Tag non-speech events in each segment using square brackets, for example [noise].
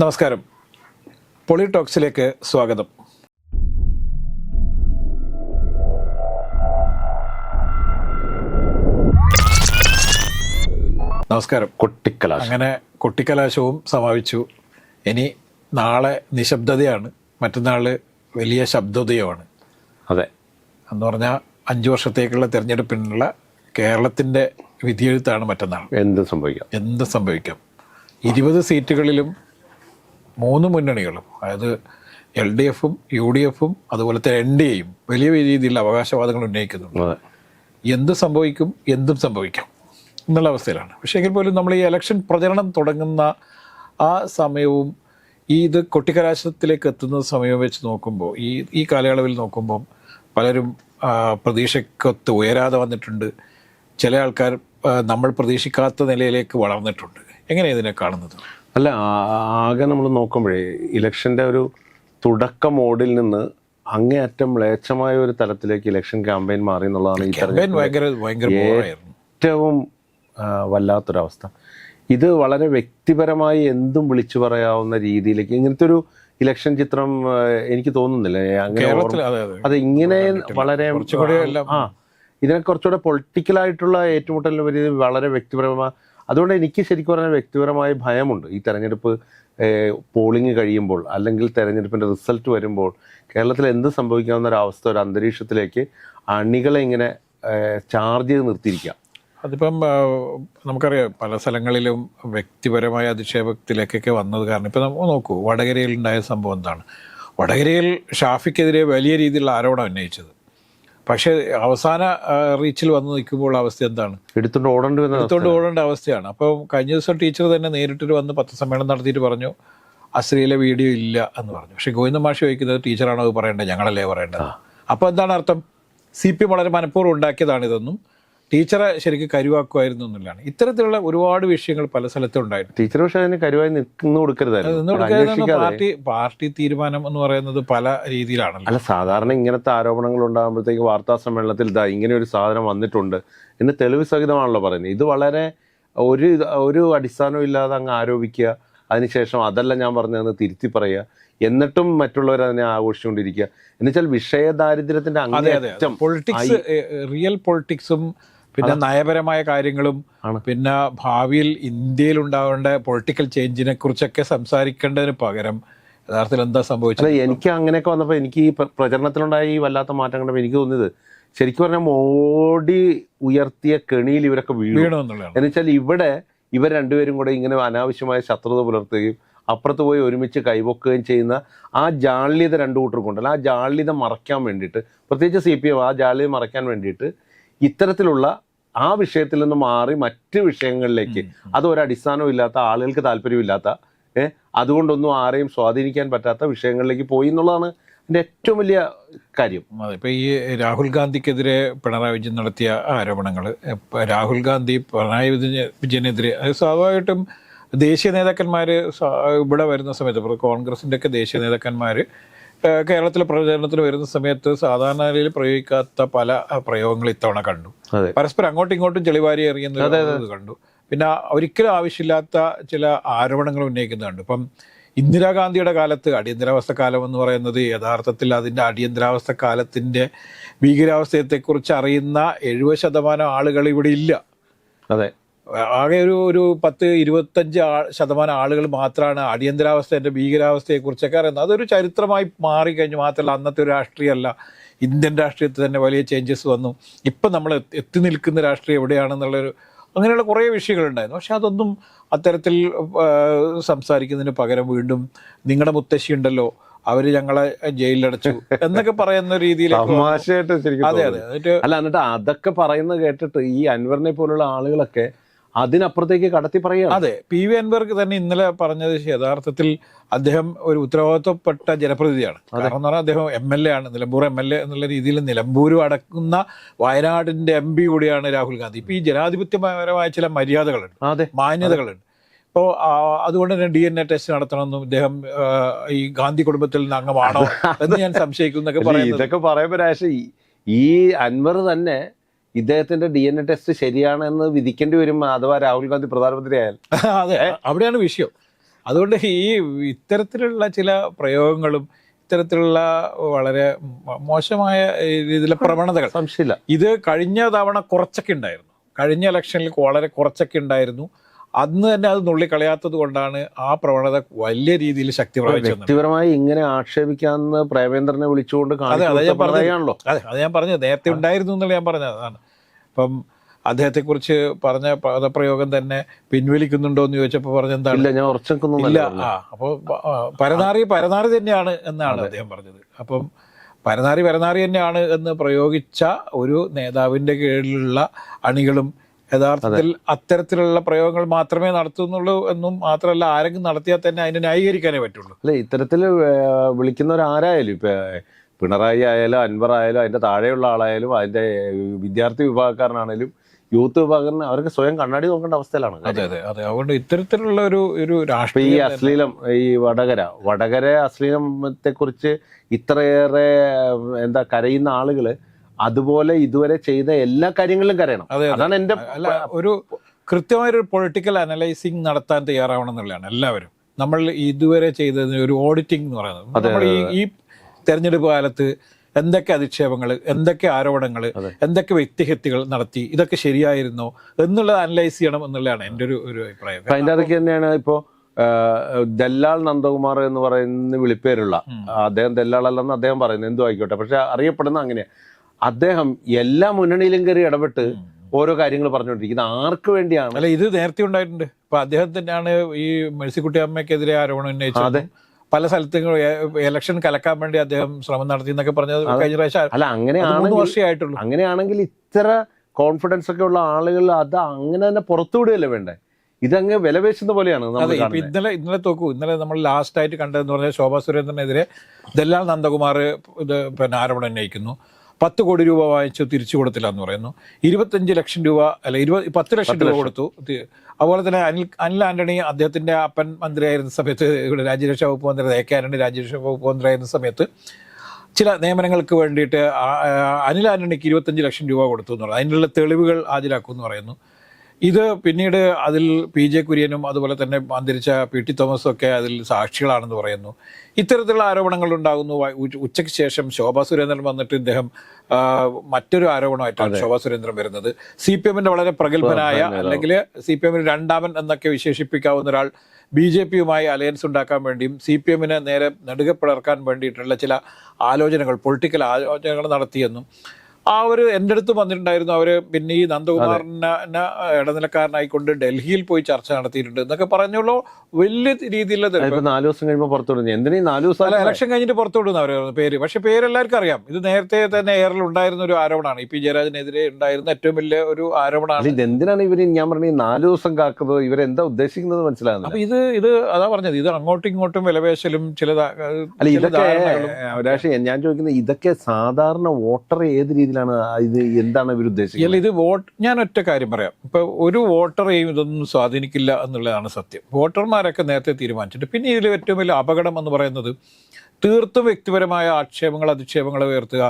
നമസ്കാരം. പൊളിടോക്സിലേക്ക് സ്വാഗതം. നമസ്കാരം. കൊട്ടിക്കലാശം. അങ്ങനെ കൊട്ടിക്കലാശവും സമാപിച്ചു. ഇനി നാളെ നിശബ്ദതയാണ്. മറ്റന്നാൾ വലിയ ശബ്ദോദയമാണ്. അതെ. എന്ന് പറഞ്ഞാൽ അഞ്ചു വർഷത്തേക്കുള്ള തിരഞ്ഞെടുപ്പിനുള്ള കേരളത്തിന്റെ വിധിയെഴുത്താണ് മറ്റന്നാൾ. എന്ത് സംഭവിക്കാം? എന്ത് സംഭവിക്കാം? ഇരുപത് സീറ്റുകളിലും മൂന്ന് മുന്നണികളും. അതായത് എൽ ഡി എഫും യു ഡി എഫും അതുപോലത്തെ എൻ ഡി എയും വലിയ രീതിയിലുള്ള അവകാശവാദങ്ങൾ ഉന്നയിക്കുന്നുണ്ട്. എന്ത് സംഭവിക്കും എന്തും സംഭവിക്കാം എന്നുള്ള അവസ്ഥയിലാണ്. പക്ഷേ എങ്കിൽ പോലും നമ്മൾ ഈ ഇലക്ഷൻ പ്രചരണം തുടങ്ങുന്ന ആ സമയവും ഈ ഇത് കൊട്ടിക്കലാശത്തിലേക്ക് എത്തുന്ന സമയം വെച്ച് നോക്കുമ്പോൾ ഈ ഈ കാലയളവിൽ നോക്കുമ്പോൾ പലരും പ്രതീക്ഷക്കൊത്ത് ഉയരാതെ വന്നിട്ടുണ്ട്. ചില ആൾക്കാർ നമ്മൾ പ്രതീക്ഷിക്കാത്ത നിലയിലേക്ക് വളർന്നിട്ടുണ്ട്. എങ്ങനെയാണ് ഇതിനെ കാണുന്നത്? അല്ല ആകെ നമ്മൾ നോക്കുമ്പോഴേ ഇലക്ഷന്റെ ഒരു തുടക്ക മോഡിൽ നിന്ന് അങ്ങേയറ്റം മ്ലേച്ഛമായ ഒരു തലത്തിലേക്ക് ഇലക്ഷൻ ക്യാമ്പയിൻ മാറി എന്നുള്ളതാണ് ഈ ഏറ്റവും വല്ലാത്തൊരവസ്ഥ. ഇത് വളരെ വ്യക്തിപരമായി എന്തും വിളിച്ചു പറയാവുന്ന രീതിയിലേക്ക് ഇങ്ങനത്തെ ഒരു ഇലക്ഷൻ ചിത്രം എനിക്ക് തോന്നുന്നില്ല. അങ്ങനെ അതെ ഇങ്ങനെ വളരെ ആ ഇതിനെ കുറച്ചുകൂടെ പൊളിറ്റിക്കലായിട്ടുള്ള ഏറ്റുമുട്ടലിന് വലിയ വളരെ വ്യക്തിപരമായ അതുകൊണ്ട് എനിക്ക് ശരിക്കും പറഞ്ഞാൽ വ്യക്തിപരമായ ഭയമുണ്ട്. ഈ തെരഞ്ഞെടുപ്പ് പോളിംഗ് കഴിയുമ്പോൾ അല്ലെങ്കിൽ തെരഞ്ഞെടുപ്പിന്റെ റിസൾട്ട് വരുമ്പോൾ കേരളത്തിൽ എന്ത് സംഭവിക്കാവുന്ന ഒരു അവസ്ഥ ഒരു അന്തരീക്ഷത്തിലേക്ക് അണികളെ ഇങ്ങനെ ചാർജ് ചെയ്ത് നിർത്തിയിരിക്കുക അതിപ്പം നമുക്കറിയാം പല സ്ഥലങ്ങളിലും വ്യക്തിപരമായ അധിക്ഷേപത്തിലേക്കൊക്കെ വന്നത് കാരണം ഇപ്പം നമ്മൾ നോക്കൂ വടകരയിൽ ഉണ്ടായ സംഭവം എന്താണ്? വടകരയിൽ ഷാഫിക്കെതിരെ വലിയ രീതിയിലുള്ള ആരോപണം ഉന്നയിച്ചത്. പക്ഷേ അവസാന റീച്ചിൽ വന്ന് നിൽക്കുമ്പോൾ അവസ്ഥ എന്താണ്? എടുത്തോണ്ട് ഓടേണ്ടി എടുത്തോണ്ട് ഓടേണ്ട അവസ്ഥയാണ്. അപ്പോൾ കഴിഞ്ഞ ദിവസം ടീച്ചർ തന്നെ നേരിട്ട് വന്ന് പത്രസമ്മേളനം നടത്തിയിട്ട് പറഞ്ഞു അശ്രീയിലെ വീഡിയോ ഇല്ല എന്ന് പറഞ്ഞു. പക്ഷേ ഗോവിന്ദ മാഷി ചോദിക്കുന്നത് ടീച്ചറാണോ അത് പറയേണ്ടത്? ഞങ്ങളല്ലേ പറയേണ്ടത്. അപ്പോൾ എന്താണ് അർത്ഥം? സി പി എം വളരെ മനഃപൂർവം ഉണ്ടാക്കിയതാണ് ഇതൊന്നും ടീച്ചറെ ശരിക്കും കരുവാക്കുമായിരുന്നു എന്നുള്ളതാണ്. ഇത്തരത്തിലുള്ള ഒരുപാട് വിഷയങ്ങൾ പല സ്ഥലത്തും ഉണ്ടായിട്ടുണ്ട്. ടീച്ചർ പക്ഷെ അതിന് കരുവായി നിൽക്കുന്നു കൊടുക്കരുതായിരുന്നു. പാർട്ടി പാർട്ടി തീരുമാനം എന്ന് പറയുന്നത് പല രീതിയിലാണ് അല്ല സാധാരണ ഇങ്ങനത്തെ ആരോപണങ്ങൾ ഉണ്ടാകുമ്പോഴത്തേക്ക് വാർത്താ സമ്മേളനത്തിൽ ഇതാ ഇങ്ങനെ ഒരു സാധനം വന്നിട്ടുണ്ട് എന്ന് തെളിവ് സഹിതമാണല്ലോ പറയുന്നത്. ഇത് വളരെ ഒരു ഒരു അടിസ്ഥാനവും ഇല്ലാതെ അങ്ങ് ആരോപിക്കുക അതിനുശേഷം അതല്ല ഞാൻ പറഞ്ഞതെന്ന് തിരുത്തി പറയുക എന്നിട്ടും മറ്റുള്ളവർ അതിനെ ആഘോഷിച്ചുകൊണ്ടിരിക്കുക. എന്നുവെച്ചാൽ വിഷയദാരിദ്ര്യത്തിന്റെ ദാരിദ്ര്യത്തിന്റെ അങ്ങനെ പൊളിറ്റിക്സ് റിയൽ പൊളിറ്റിക്സും പിന്നെ നയപരമായ കാര്യങ്ങളും പിന്നെ ഭാവിയിൽ ഇന്ത്യയിൽ ഉണ്ടാവേണ്ട പൊളിറ്റിക്കൽ ചേഞ്ചിനെ കുറിച്ചൊക്കെ സംസാരിക്കേണ്ടതിന് പകരം യഥാർത്ഥത്തിൽ എന്താ സംഭവിച്ചത്? എനിക്ക് അങ്ങനെയൊക്കെ വന്നപ്പോൾ എനിക്ക് ഈ പ്ര- പ്രചരണത്തിലുണ്ടായ ഈ വല്ലാത്ത മാറ്റം കണ്ടപ്പോൾ എനിക്ക് തോന്നിയത്. ശരിക്കും പറഞ്ഞാൽ മോഡി ഉയർത്തിയ കെണിയിൽ ഇവരൊക്കെ എന്നുള്ളതാണ് എന്നുവെച്ചാൽ ഇവിടെ ഇവർ രണ്ടുപേരും കൂടെ ഇങ്ങനെ അനാവശ്യമായ ശത്രുത പുലർത്തുകയും അപ്പുറത്ത് പോയി ഒരുമിച്ച് കൈവക്കുകയും ചെയ്യുന്ന ആ ജാള്യത രണ്ടു കൂട്ടർക്കുണ്ടല്ലോ ആ ജാള്യത മറയ്ക്കാൻ വേണ്ടിയിട്ട് പ്രത്യേകിച്ച് സി പി എം ആ ജാള്യത മറയ്ക്കാൻ വേണ്ടിയിട്ട് ഇത്തരത്തിലുള്ള ആ വിഷയത്തിൽ നിന്ന് മാറി മറ്റ് വിഷയങ്ങളിലേക്ക് അത് ഒരു അടിസ്ഥാനവും ഇല്ലാത്ത ആളുകൾക്ക് താല്പര്യമില്ലാത്ത ഏഹ് അതുകൊണ്ടൊന്നും ആരെയും സ്വാധീനിക്കാൻ പറ്റാത്ത വിഷയങ്ങളിലേക്ക് പോയി എന്നുള്ളതാണ് എന്റെ ഏറ്റവും വലിയ കാര്യം. അതെ ഇപ്പോൾ ഈ രാഹുൽ ഗാന്ധിക്കെതിരെ പിണറായി വിജയൻ നടത്തിയ ആരോപണങ്ങൾ രാഹുൽ ഗാന്ധി പിണറായി വിജയ- വിജയനെതിരെ അത് സ്വാഭാവികമായിട്ടും ദേശീയ നേതാക്കന്മാർ ഇവിടെ വരുന്ന സമയത്ത് കോൺഗ്രസിന്റെയൊക്കെ കോൺഗ്രസിന്റെ ഒക്കെ ദേശീയ നേതാക്കന്മാർ കേരളത്തിലെ പ്രചരണത്തിൽ വരുന്ന സമയത്ത് സാധാരണ നിലയിൽ പ്രയോഗിക്കാത്ത പല പ്രയോഗങ്ങൾ ഇത്തവണ കണ്ടു. പരസ്പരം അങ്ങോട്ടും ഇങ്ങോട്ടും ചെളിവാരി എറിയുന്ന ഇത് കണ്ടു. പിന്നെ ഒരിക്കലും ആവശ്യമില്ലാത്ത ചില ആരോപണങ്ങൾ കണ്ടു. ഇപ്പം ഇന്ദിരാഗാന്ധിയുടെ കാലത്ത് അടിയന്തരാവസ്ഥ കാലം എന്ന് പറയുന്നത് യഥാർത്ഥത്തിൽ അതിന്റെ അടിയന്തരാവസ്ഥ കാലത്തിന്റെ ഭീകരാവസ്ഥയെക്കുറിച്ച് അറിയുന്ന എഴുപത് ശതമാനം ആളുകൾ ഇവിടെ ഇല്ല. അതെ. ആകെ ഒരു ഒരു പത്ത് ഇരുപത്തഞ്ച് ആ ശതമാനം ആളുകൾ മാത്രമാണ് അടിയന്തരാവസ്ഥേന്റെ ഭീകരാവസ്ഥയെക്കുറിച്ചൊക്കെ അറിയുന്നത്. അതൊരു ചരിത്രമായി മാറിക്കഴിഞ്ഞു. മാത്രമല്ല അന്നത്തെ ഒരു രാഷ്ട്രീയമല്ല. ഇന്ത്യൻ രാഷ്ട്രീയത്തിൽ തന്നെ വലിയ ചേഞ്ചസ് വന്നു. ഇപ്പം നമ്മൾ എത്തി- നിൽക്കുന്ന രാഷ്ട്രീയം എവിടെയാണെന്നുള്ളൊരു അങ്ങനെയുള്ള കുറേ വിഷയങ്ങളുണ്ടായിരുന്നു. പക്ഷെ അതൊന്നും അത്തരത്തിൽ സംസാരിക്കുന്നതിന് പകരം വീണ്ടും നിങ്ങളുടെ മുത്തശ്ശി ഉണ്ടല്ലോ അവർ ഞങ്ങളെ ജയിലിലടച്ചു എന്നൊക്കെ പറയുന്ന രീതിയിൽ അതെ അതെ. അല്ല എന്നിട്ട് അതൊക്കെ പറയുന്നത് കേട്ടിട്ട് ഈ അൻവറിനെ പോലുള്ള ആളുകളൊക്കെ അതിനപ്പുറത്തേക്ക് കടത്തി പറയുക അതെ പി വി അൻവർക്ക് തന്നെ ഇന്നലെ പറഞ്ഞത് യഥാർത്ഥത്തിൽ അദ്ദേഹം ഒരു ഉത്തരവാദിത്വപ്പെട്ട ജനപ്രതിനിധിയാണ്. കാരണം എന്ന് പറഞ്ഞാൽ അദ്ദേഹം എം എൽ എ ആണ് നിലമ്പൂർ എം എൽ എ എന്നുള്ള രീതിയിൽ നിലമ്പൂരും അടക്കുന്ന വയനാടിന്റെ എം പി കൂടിയാണ് രാഹുൽ ഗാന്ധി. ഇപ്പൊ ഈ ജനാധിപത്യപരമായ ചില മര്യാദകളുണ്ട് അതെ. മാന്യതകളുണ്ട്. ഇപ്പോ അതുകൊണ്ട് തന്നെ ഡി എൻ എ ടെസ്റ്റ് നടത്തണമെന്നും ഇദ്ദേഹം ഈ ഗാന്ധി കുടുംബത്തിൽ നിന്ന് അംഗമാണോ എന്ന് ഞാൻ സംശയിക്കുന്നൊക്കെ പറയുന്നു പറയുന്നത്. ഇതൊക്കെ പറയുമ്പോൾ ഈ അൻവർ തന്നെ ഇദ്ദേഹത്തിന്റെ ഡി എൻ എ ടെസ്റ്റ് ശരിയാണ് എന്ന് വിധിക്കേണ്ടി വരും അഥവാ രാഹുൽ ഗാന്ധി പ്രധാനമന്ത്രി ആയാൽ അതെ അവിടെയാണ് വിഷയം. അതുകൊണ്ട് ഈ ഇത്തരത്തിലുള്ള ചില പ്രയോഗങ്ങളും ഇത്തരത്തിലുള്ള വളരെ മോശമായ രീതിയിലെ പ്രവണതകൾ സംശയമില്ല. ഇത് കഴിഞ്ഞ തവണ കുറച്ചൊക്കെ ഉണ്ടായിരുന്നു. കഴിഞ്ഞ ഇലക്ഷനിൽ വളരെ കുറച്ചൊക്കെ ഉണ്ടായിരുന്നു. അന്ന് തന്നെ അത് നുള്ളിക്കളയാത്തത് കൊണ്ടാണ് ആ പ്രവണത വലിയ രീതിയിൽ ശക്തി വ്യക്തിപരമായി ഇങ്ങനെ ആക്ഷേപിക്കാന്ന് പ്രേമേന്ദ്രനെ വിളിച്ചുകൊണ്ട് അതെ, അതെ ഞാൻ. അതെ അത് ഞാൻ പറഞ്ഞത്. നേരത്തെ ഉണ്ടായിരുന്നു എന്നുള്ള ഞാൻ പറഞ്ഞത്. അതാണ്. അപ്പം അദ്ദേഹത്തെക്കുറിച്ച് പറഞ്ഞ പദപ്രയോഗം തന്നെ പിൻവലിക്കുന്നുണ്ടോ എന്ന് ചോദിച്ചപ്പോൾ പറഞ്ഞെന്താണ് ഇല്ല ഞാൻ ഉറച്ചൊന്നും ഇല്ല. ആ അപ്പോൾ പരനാറി പരനാറി തന്നെയാണ് എന്നാണ് അദ്ദേഹം പറഞ്ഞത്. അപ്പം പരനാറി പരനാറി തന്നെയാണ് എന്ന് പ്രയോഗിച്ച ഒരു നേതാവിന്റെ കീഴിലുള്ള അണികളും യഥാർത്ഥത്തിൽ അത്തരത്തിലുള്ള പ്രയോഗങ്ങൾ മാത്രമേ നടത്തുന്നുള്ളൂ എന്നും മാത്രമല്ല ആരെങ്കിലും നടത്തിയാൽ തന്നെ അതിനെ ന്യായീകരിക്കാനേ പറ്റുള്ളൂ. അല്ല ഇത്തരത്തിൽ വിളിക്കുന്നവരാരായാലും ഇപ്പൊ പിണറായി ആയാലും അൻവർ ആയാലും അതിന്റെ താഴെയുള്ള ആളായാലും അതിന്റെ വിദ്യാർത്ഥി വിഭാഗക്കാരനാണേലും യൂത്ത് വിഭാഗത്തിന് അവർക്ക് സ്വയം കണ്ണാടി നോക്കേണ്ട അവസ്ഥയിലാണ്. അതെ അതെ അതെ. അതുകൊണ്ട് ഇത്തരത്തിലുള്ള ഒരു ഒരു രാഷ്ട്രീയ ഈ അശ്ലീലം ഈ വടകര വടകര അശ്ലീലത്തെ കുറിച്ച് ഇത്രയേറെ എന്താ കരയുന്ന ആളുകൾ അതുപോലെ ഇതുവരെ ചെയ്ത എല്ലാ കാര്യങ്ങളിലും കരയണം. അതെ, അതെ. അതാണ് എന്റെ ഒരു കൃത്യമായൊരു പൊളിറ്റിക്കൽ അനലൈസിങ് നടത്താൻ തയ്യാറാവണം എന്നുള്ളതാണ് എല്ലാവരും. നമ്മൾ ഇതുവരെ ചെയ്തതിന് ഒരു ഓഡിറ്റിംഗ് എന്ന് പറയുന്നത്. നമ്മൾ ഈ ഈ തെരഞ്ഞെടുപ്പ് കാലത്ത് എന്തൊക്കെ അധിക്ഷേപങ്ങൾ എന്തൊക്കെ ആരോപണങ്ങൾ എന്തൊക്കെ വ്യക്തിഹത്യകൾ നടത്തി ഇതൊക്കെ ശരിയായിരുന്നോ എന്നുള്ളത് അനലൈസ് ചെയ്യണം എന്നുള്ളതാണ് എന്റെ ഒരു ഒരു അഭിപ്രായം. അതിന്റെ അതൊക്കെ തന്നെയാണ് ഇപ്പോ ആ, ദല്ലാൽ നന്ദകുമാർ എന്ന് പറയുന്ന വിളിപ്പേരുള്ള അദ്ദേഹം ദല്ലാളല്ലെന്ന് അദ്ദേഹം പറയുന്നത് എന്തു ആയിക്കോട്ടെ. പക്ഷെ അറിയപ്പെടുന്ന അങ്ങനെയാ. അദ്ദേഹം എല്ലാ മുന്നണിയിലും കയറി ഇടപെട്ട് ഓരോ കാര്യങ്ങൾ പറഞ്ഞുകൊണ്ടിരിക്കുന്നത് ആർക്ക് വേണ്ടിയാണ്? അല്ല ഇത് നേരത്തെ ഉണ്ടായിട്ടുണ്ട്. ഇപ്പൊ അദ്ദേഹം തന്നെയാണ് ഈ മേഴ്സിക്കുട്ടി അമ്മയ്ക്കെതിരെ ആരോപണം ഉന്നയിച്ചത്. പല സ്ഥലത്തും ഇലക്ഷൻ കലക്കാൻ വേണ്ടി അദ്ദേഹം ശ്രമം നടത്തി എന്നൊക്കെ പറഞ്ഞത് കഴിഞ്ഞ പ്രാവശ്യം അല്ല അങ്ങനെയാണ് മൂന്ന് അങ്ങനെയാണെങ്കിൽ ഇത്ര കോൺഫിഡൻസ് ഒക്കെ ഉള്ള ആളുകൾ അത് അങ്ങനെ തന്നെ പുറത്തുവിടുകയല്ലേ വേണ്ടേ? ഇതങ്ങ് വിലപേശുന്ന പോലെയാണ് ഇന്നലെ ഇന്നലെ തോക്കൂ. ഇന്നലെ നമ്മൾ ലാസ്റ്റ് ആയിട്ട് കണ്ടതെന്ന് പറഞ്ഞാൽ ശോഭാ സുരേന്ദ്രനെതിരെ ദല്ലാൽ നന്ദകുമാർ ഇത് പിന്നെ ആരോപണം ഉന്നയിക്കുന്നു. പത്ത് കോടി രൂപ വാങ്ങിച്ചു തിരിച്ചു കൊടുത്തില്ല എന്ന് പറയുന്നു. ഇരുപത്തഞ്ച് ലക്ഷം രൂപ അല്ല ഇരുപത് പത്ത് ലക്ഷം രൂപ കൊടുത്തു. അതുപോലെ തന്നെ അനിൽ അനിൽ ആന്റണി അദ്ദേഹത്തിന്റെ അപ്പൻ മന്ത്രിയായിരുന്ന സമയത്ത് ഇവിടെ രാജ്യരക്ഷാ വകുപ്പ് മന്ത്രി എ കെ ആന്റണി രാജ്യരക്ഷാ വകുപ്പ് മന്ത്രിയായിരുന്ന സമയത്ത് ചില നിയമനങ്ങൾക്ക് വേണ്ടിയിട്ട് അനിൽ ആന്റണിക്ക് ഇരുപത്തഞ്ച് ലക്ഷം രൂപ കൊടുത്തു എന്ന് പറയുന്നു അതിനുള്ള തെളിവുകൾ ഹാജരാക്കുമെന്ന് പറയുന്നു. ഇത് പിന്നീട് അതിൽ പി ജെ കുര്യനും അതുപോലെ തന്നെ അന്തരിച്ച പി ടി തോമസും ഒക്കെ അതിൽ സാക്ഷികളാണെന്ന് പറയുന്നു. ഇത്തരത്തിലുള്ള ആരോപണങ്ങൾ ഉണ്ടാകുന്നു. ഉച്ചയ്ക്ക് ശേഷം ശോഭാ സുരേന്ദ്രൻ വന്നിട്ട് ഇദ്ദേഹം മറ്റൊരു ആരോപണമായിട്ടാണ് ശോഭാ സുരേന്ദ്രൻ വരുന്നത്. സി പി എമ്മിന്റെ വളരെ പ്രഗത്ഭനായ അല്ലെങ്കിൽ സി പി എമ്മിന് രണ്ടാമൻ എന്നൊക്കെ വിശേഷിപ്പിക്കാവുന്ന ഒരാൾ ബി ജെ പിയുമായി അലയൻസ് ഉണ്ടാക്കാൻ വേണ്ടിയും സി പി എമ്മിനെ നേരെ നെടുകെ പിളർക്കാൻ വേണ്ടിയിട്ടുള്ള ചില ആലോചനകൾ പൊളിറ്റിക്കൽ ആലോചനകൾ നടത്തിയെന്നും ആ ഒരു എന്റെ അടുത്ത് വന്നിട്ടുണ്ടായിരുന്നു. അവർ പിന്നെ ഈ നന്ദകുമാറിനെ ഇടനിലക്കാരനായിക്കൊണ്ട് ഡൽഹിയിൽ പോയി ചർച്ച നടത്തിയിട്ടുണ്ട് എന്നൊക്കെ പറഞ്ഞുള്ളൂ വലിയ രീതിയിലുള്ള നാല് ദിവസം കഴിയുമ്പോൾ പുറത്തു വിടുന്നു. എന്തിനാ നാല് ദിവസം ഇലക്ഷൻ കഴിഞ്ഞിട്ട് പുറത്തു വിടുന്ന അവർ പേര്. പക്ഷേ പേര് എല്ലാവർക്കും അറിയാം. ഇത് നേരത്തെ തന്നെ എയറിൽ ഉണ്ടായിരുന്ന ഒരു ആരോപണമാണ്. ഇ പി ജയരാജനെതിരെ ഉണ്ടായിരുന്ന ഏറ്റവും വലിയ ഒരു ആരോപണമാണ്. ഇത് എന്തിനാണ് ഇവർ ഞാൻ പറഞ്ഞ നാല് ദിവസം കാക്കുന്നത്? ഇവരെന്താ ഉദ്ദേശിക്കുന്നത് മനസ്സിലാകുന്നത് അപ്പൊ ഇത് ഇത് അതാ പറഞ്ഞത്. ഇത് അങ്ങോട്ടും ഇങ്ങോട്ടും വിലപേശലും ചില അല്ല ഇതൊക്കെ ഞാൻ ചോദിക്കുന്നത് ഇതൊക്കെ സാധാരണ വോട്ടർ ഏത് രീതിയിലാണ് ആ ഇത് എന്താണ് ഇവർ ഉദ്ദേശിക്കുന്നത്? ഇത് വോട്ട് ഞാൻ ഒറ്റ കാര്യം പറയാം. ഇപ്പൊ ഒരു വോട്ടറെയും ഇതൊന്നും സ്വാധീനിക്കില്ല എന്നുള്ളതാണ് സത്യം. വോട്ടർമാരൊക്കെ നേരത്തെ തീരുമാനിച്ചിട്ട് പിന്നെ ഇതിൽ ഏറ്റവും വലിയ അപകടം എന്ന് പറയുന്നത് തീർത്തും വ്യക്തിപരമായ ആക്ഷേപങ്ങൾ അധിക്ഷേപങ്ങൾ ഉയർത്തുക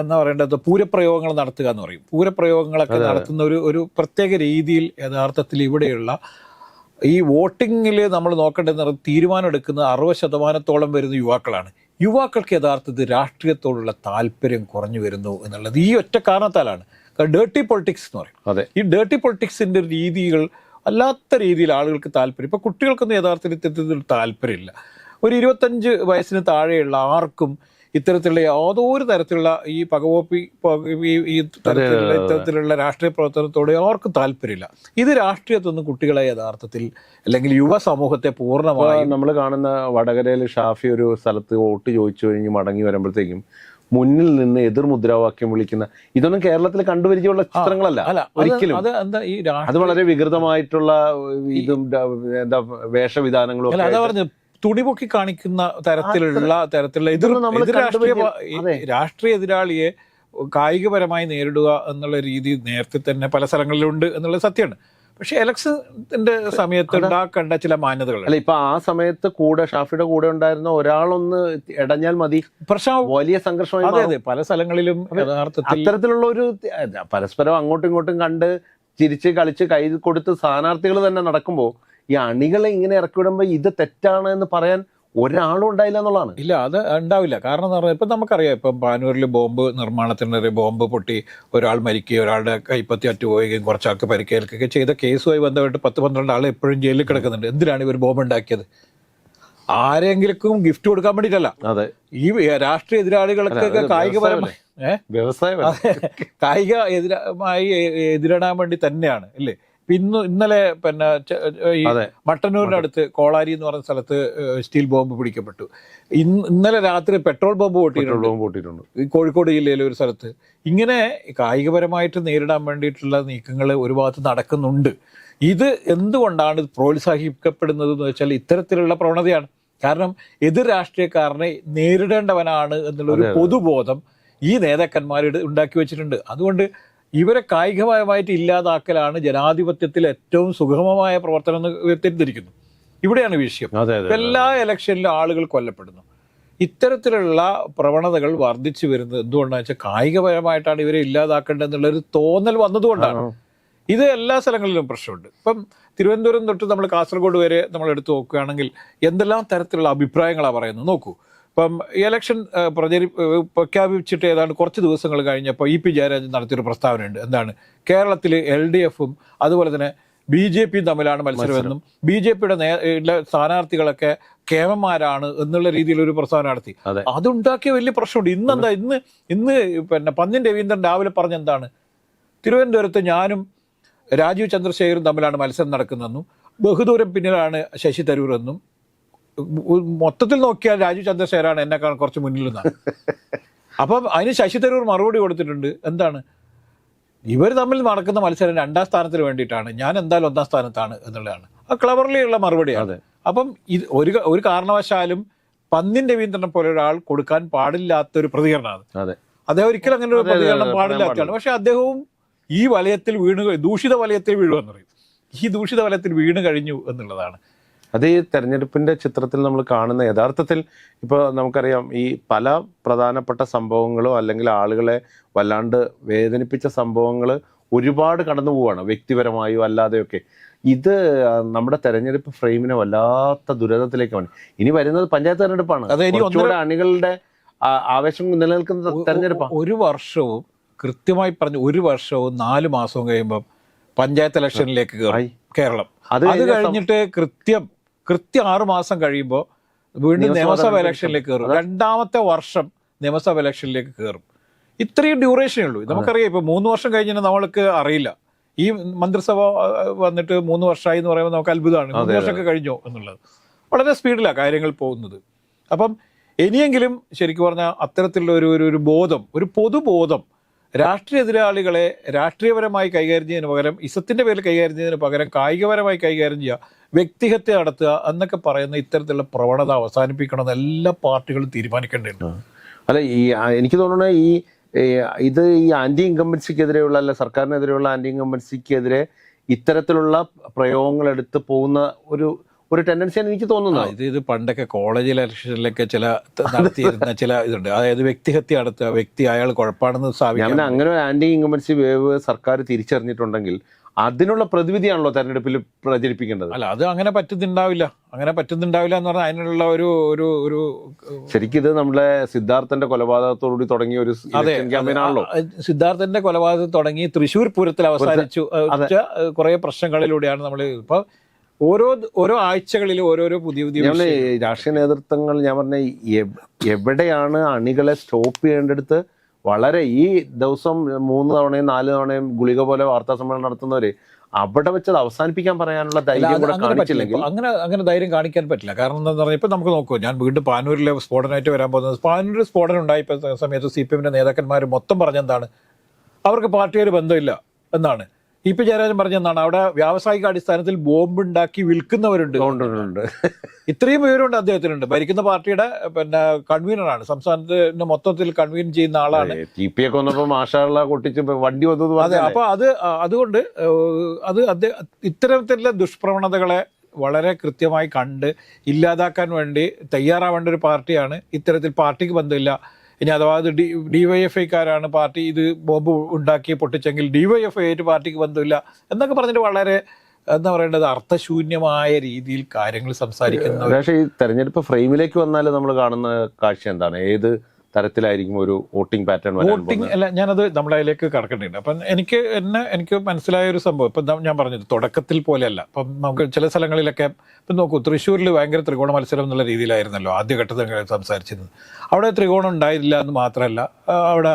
എന്ന് പറയേണ്ടത് പൂരപ്രയോഗങ്ങൾ നടത്തുക എന്ന് പറയും. പൂരപ്രയോഗങ്ങളൊക്കെ നടത്തുന്ന ഒരു ഒരു പ്രത്യേക രീതിയിൽ യഥാർത്ഥത്തിൽ ഇവിടെയുള്ള ഈ വോട്ടിങ്ങിൽ നമ്മൾ നോക്കേണ്ടത് തീരുമാനം എടുക്കുന്ന അറുപത് ശതമാനത്തോളം വരുന്ന യുവാക്കളാണ്. യുവാക്കൾക്ക് യഥാർത്ഥത്തിൽ രാഷ്ട്രീയത്തോടുള്ള താല്പര്യം കുറഞ്ഞു വരുന്നു എന്നുള്ളത് ഈ ഒറ്റ കാരണത്താലാണ്. ഡേർട്ടി പൊളിറ്റിക്സ് എന്ന് പറയും. അതെ. ഈ ഡേർട്ടി പൊളിറ്റിക്സിന്റെ രീതികൾ അല്ലാത്ത രീതിയിൽ ആളുകൾക്ക് താല്പര്യം. ഇപ്പോൾ കുട്ടികൾക്കൊന്നും യഥാർത്ഥത്തിൽ താല്പര്യമില്ല. ഒരു ഇരുപത്തഞ്ച് വയസ്സിന് താഴെയുള്ള ആർക്കും ഇത്തരത്തിലുള്ള യാതൊരു തരത്തിലുള്ള ഈ പകവോപ്പി ഈ- തരത്തിലുള്ള ഇത്തരത്തിലുള്ള രാഷ്ട്രീയ പ്രവർത്തനത്തോട് ആർക്കും താല്പര്യമില്ല. ഇത് രാഷ്ട്രീയത്തിൽ നിന്ന് കുട്ടികളെ യഥാർത്ഥത്തിൽ അല്ലെങ്കിൽ യുവ സമൂഹത്തെ പൂർണമായും നമ്മൾ കാണുന്ന വടകരയിൽ ഷാഫി ഒരു സ്ഥലത്ത് വോട്ട് ചോദിച്ചു കഴിഞ്ഞ് മടങ്ങി വരുമ്പോഴത്തേക്കും മുന്നിൽ നിന്ന് എതിർ മുദ്രാവാക്യം വിളിക്കുന്ന ഇതൊന്നും കേരളത്തിൽ കണ്ടുപരിചയമുള്ള ചിത്രങ്ങളല്ല ഒരിക്കലും. അത് എന്താ ഈ അത് വളരെ വികൃതമായിട്ടുള്ള ഇതും എന്താ വേഷവിധാനങ്ങളും തുണിപൊക്കി കാണിക്കുന്ന തരത്തിലുള്ള തരത്തിലുള്ള എതിർ രാഷ്ട്രീയ രാഷ്ട്രീയ എതിരാളിയെ കായികപരമായി നേരിടുക എന്നുള്ള രീതി നേരത്തെ തന്നെ പല സ്ഥലങ്ങളിലുണ്ട് എന്നുള്ളത് സത്യമാണ്. പക്ഷെ ഇലക്ഷന്റെ സമയത്ത് ഉണ്ടാക്കേണ്ട ചില മാന്യതകൾ അല്ല ഇപ്പൊ ആ സമയത്ത് കൂടെ ഷാഫിയുടെ കൂടെ ഉണ്ടായിരുന്ന ഒരാളൊന്ന് ഇടഞ്ഞാൽ മതി. പ്രശ്നം വലിയ സംഘർഷമായി അതെ. അതെ. പല സ്ഥലങ്ങളിലും യഥാർത്ഥത്തിൽ അത്തരത്തിലുള്ള ഒരു പരസ്പരം അങ്ങോട്ടും ഇങ്ങോട്ടും കണ്ട് ചിരിച്ച് കളിച്ച് കൈ കൊടുത്ത് സ്ഥാനാർത്ഥികൾ തന്നെ നടക്കുമ്പോൾ ഈ അണികളെ ഇങ്ങനെ ഇറക്കി വിടുമ്പോൾ ഇത് തെറ്റാണ് എന്ന് പറയാൻ ഒരാളും ഉണ്ടായില്ല എന്നുള്ളതാണ്. ഇല്ല അത് ഉണ്ടാവില്ല. കാരണം എന്ന് പറഞ്ഞാൽ ഇപ്പം നമുക്കറിയാം ഇപ്പം പാനൂരിൽ ബോംബ് നിർമ്മാണത്തിനിടെ ബോംബ് പൊട്ടി ഒരാൾ മരിക്കുകയും ഒരാളുടെ കൈപ്പത്തി അറ്റുപോവുകയും കുറച്ചാൾക്ക് പരിക്കേൽക്കുകയൊക്കെ ചെയ്ത കേസുമായി ബന്ധപ്പെട്ട് പത്ത് പന്ത്രണ്ട് ആൾ എപ്പോഴും ജയിലിൽ കിടക്കുന്നുണ്ട്. എന്തിനാണ് ഇവർ ബോംബ് ഉണ്ടാക്കിയത്? ആരെങ്കിലും ഗിഫ്റ്റ് കൊടുക്കാൻ വേണ്ടിയിട്ടല്ല. അതെ. ഈ രാഷ്ട്രീയ എതിരാളികൾക്കൊക്കെ കായികപരമായി വ്യവസായ കായിക എതിരമായി എതിരിടാൻ വേണ്ടി തന്നെയാണ് അല്ലേ? ഇന്ന് ഇന്നലെ പിന്നെ ഈ. മട്ടന്നൂരിന്റെ അടുത്ത് കോളാരി എന്ന് പറഞ്ഞ സ്ഥലത്ത് സ്റ്റീൽ ബോംബ് പിടിക്കപ്പെട്ടു. ഇന്ന് ഇന്നലെ രാത്രി പെട്രോൾ ബോംബ് പൊട്ടിയിട്ടുണ്ട്. പൊട്ടിയിട്ടുണ്ട്. ഈ കോഴിക്കോട് ജില്ലയിലെ ഒരു സ്ഥലത്ത്. ഇങ്ങനെ കായികപരമായിട്ട് നേരിടാൻ വേണ്ടിയിട്ടുള്ള നീക്കങ്ങൾ ഒരു ഭാഗത്ത് നടക്കുന്നുണ്ട്. ഇത് എന്തുകൊണ്ടാണ് പ്രോത്സാഹിപ്പിക്കപ്പെടുന്നത് എന്ന് വെച്ചാൽ ഇത്തരത്തിലുള്ള പ്രവണതയാണ്. കാരണം എതിർ രാഷ്ട്രീയക്കാരനെ നേരിടേണ്ടവനാണ് എന്നുള്ളൊരു പൊതുബോധം ഈ നേതാക്കന്മാരുടെ ഉണ്ടാക്കി വെച്ചിട്ടുണ്ട്. അതുകൊണ്ട് ഇവരെ കായികപരമായിട്ട് ഇല്ലാതാക്കലാണ് ജനാധിപത്യത്തിൽ ഏറ്റവും സുഗമമായ പ്രവർത്തനം എന്ന് തെറ്റിദ്ധരിക്കുന്നു ഇവിടെയാണ് വിഷയം. എല്ലാ ഇലക്ഷനിലും ആളുകൾ കൊല്ലപ്പെടുന്നു. ഇത്തരത്തിലുള്ള പ്രവണതകൾ വർദ്ധിച്ചു വരുന്നത് എന്തുകൊണ്ടാണെന്ന് വെച്ചാൽ കായികപരമായിട്ടാണ് ഇവരെ ഇല്ലാതാക്കേണ്ടതെന്നുള്ളൊരു തോന്നൽ വന്നതുകൊണ്ടാണ്. ഇത് എല്ലാ സ്ഥലങ്ങളിലും പ്രശ്നമുണ്ട്. ഇപ്പം തിരുവനന്തപുരം തൊട്ട് നമ്മൾ കാസർഗോഡ് വരെ നമ്മൾ എടുത്തു നോക്കുകയാണെങ്കിൽ എന്തെല്ലാം തരത്തിലുള്ള അഭിപ്രായങ്ങളാണ് പറയുന്നത്? നോക്കൂ. ഇപ്പം ഈ ഇലക്ഷൻ പ്രചരി പ്രഖ്യാപിച്ചിട്ട് ഏതാണ്ട് കുറച്ച് ദിവസങ്ങൾ കഴിഞ്ഞപ്പോൾ ഇ പി ജയരാജൻ നടത്തിയൊരു പ്രസ്താവനയുണ്ട്. എന്താണ്? കേരളത്തിൽ എൽ ഡി എഫും അതുപോലെ തന്നെ ബി ജെ പിയും തമ്മിലാണ് മത്സരമെന്നും ബി ജെ പിയുടെ സ്ഥാനാർത്ഥികളൊക്കെ കേമന്മാരാണ് എന്നുള്ള രീതിയിൽ ഒരു പ്രസ്താവന നടത്തി. അതെ. അതുണ്ടാക്കിയ വലിയ പ്രശ്നമുണ്ട്. ഇന്നെന്താ? ഇന്ന് ഇന്ന് പിന്നെ പന്നിൻ രവീന്ദ്രൻ രാവിലെ പറഞ്ഞ എന്താണ്? തിരുവനന്തപുരത്ത് ഞാനും രാജീവ് ചന്ദ്രശേഖരും തമ്മിലാണ് മത്സരം നടക്കുന്നതെന്നും ബഹുദൂരം പിന്നിലാണ് ശശി തരൂർ എന്നും മൊത്തത്തിൽ നോക്കിയാൽ രാജു ചന്ദ്രശേഖരാണ് എന്നെക്കാൾ കുറച്ച് മുന്നിൽ നിന്നാണ് [laughs] അപ്പം അതിന് ശശി തരൂർ മറുപടി കൊടുത്തിട്ടുണ്ട്. എന്താണ്? ഇവർ തമ്മിൽ നടക്കുന്ന മത്സരം രണ്ടാം സ്ഥാനത്തിന് വേണ്ടിയിട്ടാണ്. ഞാൻ എന്തായാലും ഒന്നാം സ്ഥാനത്താണ് എന്നുള്ളതാണ്. അത് ക്ലവർലി ഉള്ള മറുപടിയാണ്. അപ്പം ഇത് ഒരു ഒരു കാരണവശാലും പന്നിൻ രവീന്ദ്രനെ പോലെ ഒരാൾ കൊടുക്കാൻ പാടില്ലാത്ത ഒരു പ്രതികരണമാണ് അദ്ദേഹം ഒരിക്കലും അങ്ങനെ ഒരു പ്രതികരണം പാടില്ലാത്തതാണ് പക്ഷെ അദ്ദേഹവും ഈ വലയത്തിൽ വീണ് ദൂഷിത വലയത്തിൽ വീഴുമെന്ന് പറയും. ഈ ദൂഷിത വലയത്തിൽ വീണ് കഴിഞ്ഞു എന്നുള്ളതാണ്. അത് ഈ തെരഞ്ഞെടുപ്പിന്റെ ചിത്രത്തിൽ നമ്മൾ കാണുന്ന യഥാർത്ഥത്തിൽ ഇപ്പോൾ നമുക്കറിയാം ഈ പല പ്രധാനപ്പെട്ട സംഭവങ്ങളോ അല്ലെങ്കിൽ ആളുകളെ വല്ലാണ്ട് വേദനിപ്പിച്ച സംഭവങ്ങൾ ഒരുപാട് കടന്നു പോവാണ് വ്യക്തിപരമായോ അല്ലാതെയൊക്കെ. ഇത് നമ്മുടെ തെരഞ്ഞെടുപ്പ് ഫ്രെയിമിനെ വല്ലാത്ത ദുരിതത്തിലേക്കാണ് ഇനി വരുന്നത് പഞ്ചായത്ത് തെരഞ്ഞെടുപ്പാണ്. അണികളുടെ ആവേശം നിലനിൽക്കുന്ന തെരഞ്ഞെടുപ്പാണ്. ഒരു വർഷവും കൃത്യമായി പറഞ്ഞു ഒരു വർഷവും നാല് മാസവും കഴിയുമ്പം പഞ്ചായത്ത് ഇലക്ഷനിലേക്ക് കയറും. കേരളം. അത് കഴിഞ്ഞിട്ട് കൃത്യം കൃത്യം ആറ് മാസം കഴിയുമ്പോൾ വീണ്ടും നിയമസഭാ ഇലക്ഷനിലേക്ക് കയറും. രണ്ടാമത്തെ വർഷം നിയമസഭ ഇലക്ഷനിലേക്ക് കയറും. ഇത്രയും ഡ്യൂറേഷനേ ഉള്ളൂ. നമുക്കറിയാം ഇപ്പൊ മൂന്ന് വർഷം കഴിഞ്ഞാൽ നമ്മൾക്ക് അറിയില്ല. ഈ മന്ത്രിസഭ വന്നിട്ട് മൂന്ന് വർഷമായി എന്ന് പറയുമ്പോൾ നമുക്ക് അത്ഭുതമാണ്. മൂന്ന് വർഷമൊക്കെ കഴിഞ്ഞോ എന്നുള്ളത്. വളരെ സ്പീഡിലാണ് കാര്യങ്ങൾ പോകുന്നത്. അപ്പം ഇനിയെങ്കിലും ശരിക്കും പറഞ്ഞാൽ അത്തരത്തിലുള്ള ഒരു ഒരു- ഒരു ബോധം ഒരു പൊതുബോധം രാഷ്ട്രീയ എതിരാളികളെ രാഷ്ട്രീയപരമായി കൈകാര്യം ചെയ്യുന്നതിന് പകരം ഇസത്തിന്റെ പേരിൽ കൈകാര്യം ചെയ്യുന്നതിന് പകരം കായികപരമായി കൈകാര്യം ചെയ്യുക വ്യക്തിഹത്യ നടത്തുക എന്നൊക്കെ പറയുന്ന ഇത്തരത്തിലുള്ള പ്രവണത അവസാനിപ്പിക്കണമെന്ന് എല്ലാ പാർട്ടികളും തീരുമാനിക്കേണ്ടതുണ്ട്. അല്ല ഈ എനിക്ക് തോന്നുന്നത് ഈ ഇത് ഈ ആന്റി ഇൻകമ്പൻസിക്കെതിരെയുള്ള അല്ല സർക്കാരിനെതിരെയുള്ള ആന്റി ഇൻകമ്പൻസിക്കെതിരെ ഇത്തരത്തിലുള്ള പ്രയോഗങ്ങൾ എടുത്ത് പോകുന്ന ഒരു ഒരു ടെൻഡൻസിയാണ് എനിക്ക് തോന്നുന്നത്. ഇത് ഇത് പണ്ടൊക്കെ കോളേജ് ഇലക്ഷനിലൊക്കെ ചില നടത്തിയിരുന്ന ചില ഇതുണ്ട്. അതായത് വ്യക്തിഹത്യ അടുത്ത വ്യക്തി അയാൾ കുഴപ്പമാണെന്ന് സ്ഥാപിക്കാം അങ്ങനെ ഒരു ആന്റി ഇൻകമൻസി വേവ് സർക്കാർ തിരിച്ചറിഞ്ഞിട്ടുണ്ടെങ്കിൽ അതിനുള്ള പ്രതിവിധിയാണല്ലോ തെരഞ്ഞെടുപ്പിൽ പ്രചരിപ്പിക്കേണ്ടത്. അല്ല അത് അങ്ങനെ പറ്റുന്നുണ്ടാവില്ല. അങ്ങനെ പറ്റുന്നുണ്ടാവില്ല എന്ന് പറഞ്ഞാൽ അതിനുള്ള ഒരു ഒരു ഒരു ശരിക്കും ഇത് നമ്മുടെ സിദ്ധാർത്ഥന്റെ കൊലപാതകത്തോടുകൂടി തുടങ്ങിയ ഒരു ക്യാമ്പയിൻ സിദ്ധാർത്ഥന്റെ കൊലപാതകം തുടങ്ങി തൃശ്ശൂർ പൂരത്തിൽ അവസാനിച്ചു. കുറെ പ്രശ്നങ്ങളിലൂടെയാണ് നമ്മൾ ഇപ്പൊ ഓരോ ഓരോ ആഴ്ചകളിൽ ഓരോരോ പുതിയ പുതിയ രാഷ്ട്രീയ നേതൃത്വങ്ങൾ ഞാൻ പറഞ്ഞ എവിടെയാണ് അണികളെ സ്റ്റോപ്പ് ചെയ്യേണ്ടടുത്ത് വളരെ ഈ ദിവസം മൂന്ന് തവണയും നാല് തവണയും ഗുളിക പോലെ വാർത്താ സമ്മേളനം നടത്തുന്നവര് അവിടെ വെച്ചത് അവസാനിപ്പിക്കാൻ പറയാനുള്ള ധൈര്യം കൂടെ കാണിച്ചില്ലെങ്കിൽ അങ്ങനെ അങ്ങനെ ധൈര്യം കാണിക്കാൻ പറ്റില്ല. കാരണം എന്താണെന്ന് പറഞ്ഞാൽ ഇപ്പൊ നമുക്ക് നോക്കൂ ഞാൻ വീണ്ടും പാനൂരിലെ സ്ഫോടനമായിട്ട് വരാൻ പോകുന്നത്. പാനൂരിൽ സ്ഫോടനം ഉണ്ടായി സമയത്ത് സി പി എമ്മിന്റെ നേതാക്കന്മാർ മൊത്തം പറഞ്ഞെന്താണ്? അവർക്ക് പാർട്ടിയൊരു ബന്ധമില്ല എന്നാണ്. ഇ പി ജയരാജൻ പറഞ്ഞെന്നാണ് അവിടെ വ്യാവസായിക അടിസ്ഥാനത്തിൽ ബോംബ് ഉണ്ടാക്കി വിൽക്കുന്നവരുണ്ട്. ഉണ്ട് ഇത്രയും വിവരമുണ്ട് അദ്ദേഹത്തിനുണ്ട്. ഭരിക്കുന്ന പാർട്ടിയുടെ പിന്നെ കൺവീനറാണ്. സംസ്ഥാനത്തിന് മൊത്തത്തിൽ കൺവീൻ ചെയ്യുന്ന ആളാണ്. ടി പി ഒക്കെ വന്നപ്പോ മാഷാള്ള കൊട്ടിച്ച് വണ്ടി വന്നത് അതെ അപ്പൊ അത് അതുകൊണ്ട് അത് അദ്ദേഹം ഇത്തരത്തിലുള്ള ദുഷ്പ്രവണതകളെ വളരെ കൃത്യമായി കണ്ട് ഇല്ലാതാക്കാൻ വേണ്ടി തയ്യാറാവേണ്ട ഒരു പാർട്ടിയാണ്. ഇത്തരത്തിൽ പാർട്ടിക്ക് ബന്ധമില്ല. ഇനി അഥവാ അത് ഡി ഡിവൈഎഫ്ഐക്കാരാണ് പാർട്ടി ഇത് ബോംബ് ഉണ്ടാക്കി പൊട്ടിച്ചെങ്കിൽ ഡിവൈഎഫ്ഐ ആയിട്ട് പാർട്ടിക്ക് ബന്ധമില്ല എന്നൊക്കെ പറഞ്ഞിട്ട് വളരെ എന്താ പറയേണ്ടത് അർത്ഥശൂന്യമായ രീതിയിൽ കാര്യങ്ങൾ സംസാരിക്കുന്ന പക്ഷേ ഈ തെരഞ്ഞെടുപ്പ് ഫ്രെയിമിലേക്ക് വന്നാൽ നമ്മൾ കാണുന്ന കാഴ്ച എന്താണ്? ഏത് തരത്തിലായിരിക്കും ഒരു വോട്ടിംഗ് പാറ്റേൺ വോട്ടിംഗ് അല്ല ഞാനത് നമ്മുടെ അതിലേക്ക് കടക്കേണ്ടതുണ്ട്. അപ്പം എനിക്ക് എന്നെ എനിക്ക് മനസ്സിലായ ഒരു സംഭവം. ഇപ്പം ഞാൻ പറഞ്ഞത് തുടക്കത്തിൽ പോലെയല്ല. ഇപ്പം നമുക്ക് ചില സ്ഥലങ്ങളിലൊക്കെ ഇപ്പം നോക്കൂ തൃശ്ശൂരിൽ ഭയങ്കര ത്രികോണ മത്സരം എന്നുള്ള രീതിയിലായിരുന്നല്ലോ ആദ്യഘട്ടത്തിൽ സംസാരിച്ചിരുന്നത്. അവിടെ ത്രികോണം ഉണ്ടായില്ല എന്ന് മാത്രമല്ല അവിടെ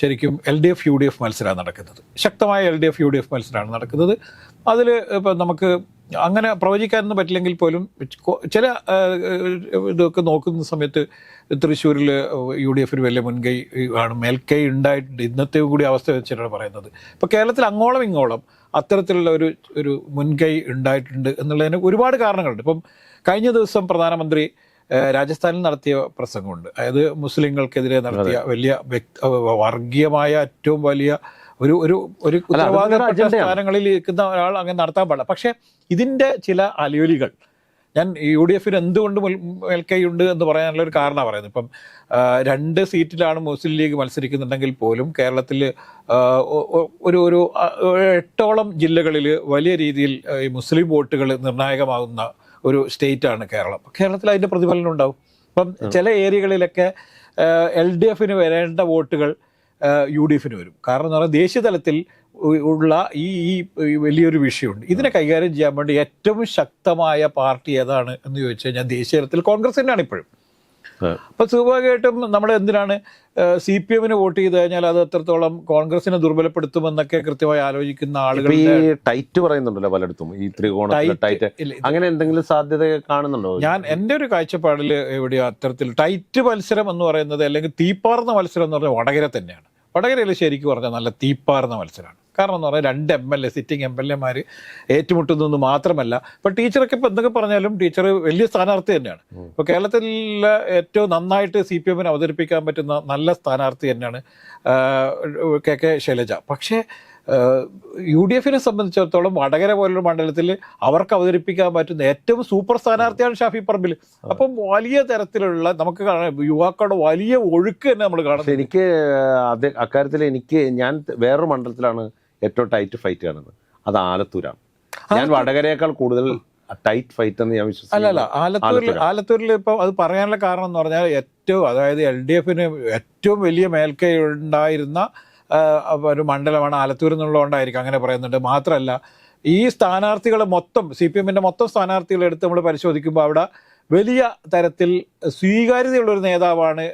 ശരിക്കും L D F U D F മത്സരമാണ് നടക്കുന്നത്. ശക്തമായ L D F U D F മത്സരമാണ് നടക്കുന്നത്. അതിൽ ഇപ്പം നമുക്ക് അങ്ങനെ പ്രവചിക്കാനൊന്നും പറ്റില്ലെങ്കിൽ പോലും ചില ഇതൊക്കെ നോക്കുന്ന സമയത്ത് തൃശ്ശൂരിൽ യു ഡി എഫിന് വലിയ മുൻകൈ ആണ് മേൽക്കൈ ഉണ്ടായിട്ടുണ്ട്. ഇന്നത്തെ കൂടി അവസ്ഥ വെച്ചിട്ടാണ് പറയുന്നത്. ഇപ്പോൾ കേരളത്തിൽ അങ്ങോളം ഇങ്ങോളം അത്തരത്തിലുള്ള ഒരു ഒരു മുൻകൈ ഉണ്ടായിട്ടുണ്ട് എന്നുള്ളതിന് ഒരുപാട് കാരണങ്ങളുണ്ട്. ഇപ്പം കഴിഞ്ഞ ദിവസം പ്രധാനമന്ത്രി രാജസ്ഥാനിൽ നടത്തിയ പ്രസംഗമുണ്ട്. അതായത് മുസ്ലിങ്ങൾക്കെതിരെ നടത്തിയ വലിയ വ്യക്ത വർഗീയമായ ഏറ്റവും വലിയ ഒരു ഒരു ഒരു ഉത്തരവാദിത്തപ്പെട്ട. സ്ഥാനങ്ങളിൽ ഇരിക്കുന്ന ഒരാൾ അങ്ങനെ നടത്താൻ പാടില്ല. പക്ഷേ ഇതിന്റെ ചില അലയൊലികൾ ഞാൻ യു ഡി എഫിന് എന്തുകൊണ്ട് മുൽ- മേൽക്കൈയുണ്ട് എന്ന് പറയാനുള്ള ഒരു കാരണമാണ് പറയുന്നത്. ഇപ്പം രണ്ട് സീറ്റിലാണ് മുസ്ലിം ലീഗ് മത്സരിക്കുന്നുണ്ടെങ്കിൽ പോലും കേരളത്തിൽ ഒരു ഒരു എട്ടോളം ജില്ലകളിൽ വലിയ രീതിയിൽ ഈ മുസ്ലിം വോട്ടുകൾ നിർണായകമാകുന്ന ഒരു സ്റ്റേറ്റാണ് കേരളം. കേരളത്തിൽ അതിന്റെ പ്രതിഫലനം ഉണ്ടാവും. ഇപ്പം ചില ഏരിയകളിലൊക്കെ എൽ ഡി എഫിന് വരേണ്ട വോട്ടുകൾ യു ഡി എഫിന് വരും. കാരണം എന്ന് പറഞ്ഞാൽ ദേശീയ തലത്തിൽ ഉള്ള ഈ ഈ വലിയൊരു വിഷയമുണ്ട്. ഇതിനെ കൈകാര്യം ചെയ്യാൻ വേണ്ടി ഏറ്റവും ശക്തമായ പാർട്ടി ഏതാണ് എന്ന് ചോദിച്ചു കഴിഞ്ഞാൽ ദേശീയ തലത്തിൽ കോൺഗ്രസ് തന്നെയാണ് ഇപ്പോഴും. അപ്പൊ സ്വാഭാവികമായിട്ടും നമ്മൾ എന്തിനാണ് സി പി എമ്മിന് വോട്ട് ചെയ്ത് കഴിഞ്ഞാൽ അത് എത്രത്തോളം കോൺഗ്രസിനെ ദുർബലപ്പെടുത്തുമെന്നൊക്കെ കൃത്യമായി ആലോചിക്കുന്ന ആളുകൾ ഈ ടൈറ്റ് പറയുന്നുണ്ടല്ലോ പലയിടത്തും. ഈ ത്രികോണ ടൈറ്റ് അങ്ങനെ എന്തെങ്കിലും സാധ്യത കാണുന്നുണ്ടോ? ഞാൻ എന്റെ ഒരു കാഴ്ചപ്പാടിൽ എവിടെയോ അത്തരത്തിൽ ടൈറ്റ് മത്സരം എന്ന് പറയുന്നത് അല്ലെങ്കിൽ തീപ്പാർന്ന മത്സരം എന്ന് പറഞ്ഞാൽ വടകര തന്നെയാണ്. വടകരയിൽ ശരിക്കും പറഞ്ഞാൽ നല്ല തീപ്പാർന്ന മത്സരമാണ് കാരണം എന്ന് പറഞ്ഞാൽ രണ്ട് M L A sitting M L എമാർ ഏറ്റുമുട്ടുന്നതെന്ന് മാത്രമല്ല ഇപ്പം ടീച്ചറൊക്കെ ഇപ്പം എന്തൊക്കെ പറഞ്ഞാലും ടീച്ചർ വലിയ സ്ഥാനാർത്ഥി തന്നെയാണ്. ഇപ്പോൾ കേരളത്തിലെ ഏറ്റവും നന്നായിട്ട് സി പി എമ്മിന് അവതരിപ്പിക്കാൻ പറ്റുന്ന നല്ല സ്ഥാനാർത്ഥി തന്നെയാണ് കെ കെ ശൈലജ. പക്ഷേ യു ഡി എഫിനെ സംബന്ധിച്ചിടത്തോളം വടകര പോലുള്ള മണ്ഡലത്തിൽ അവർക്ക് അവതരിപ്പിക്കാൻ പറ്റുന്ന ഏറ്റവും സൂപ്പർ സ്ഥാനാർത്ഥിയാണ് ഷാഫി പറമ്പിൽ. അപ്പം വലിയ തരത്തിലുള്ള നമുക്ക് യുവാക്കളുടെ വലിയ ഒഴുക്ക് തന്നെ നമ്മൾ കാണാം കാണുന്നത് എനിക്ക് അത് അക്കാര്യത്തിൽ എനിക്ക് ഞാൻ വേറൊരു മണ്ഡലത്തിലാണ് ഏറ്റവും ടൈറ്റ് ഫൈറ്റ് കാണുന്നത്. അത് ആലത്തൂരാണ്. ഞാൻ വടകരയേക്കാൾ കൂടുതൽ ടൈറ്റ് ഫൈറ്റ് എന്ന് ഞാൻ വിശ്വസിക്കുന്നു. അല്ല അല്ല ആലത്തൂരിൽ ആലത്തൂരിൽ ഇപ്പം അത് പറയാനുള്ള കാരണം എന്ന് പറഞ്ഞാൽ ഏറ്റവും അതായത് എൽ ഡി എഫിന് ഏറ്റവും വലിയ മേൽക്കൈ ഉണ്ടായിരുന്ന ഒരു മണ്ഡലമാണ് ആലത്തൂർ എന്നുള്ളതുകൊണ്ടായിരിക്കും അങ്ങനെ പറയുന്നുണ്ട്. മാത്രമല്ല ഈ സ്ഥാനാർത്ഥികൾ മൊത്തം സി പി എമ്മിന്റെ മൊത്തം സ്ഥാനാർത്ഥികളെ എടുത്ത് നമ്മൾ പരിശോധിക്കുമ്പോൾ അവിടെ വലിയ തരത്തിൽ സ്വീകാര്യതയുള്ള ഒരു നേതാവാണ്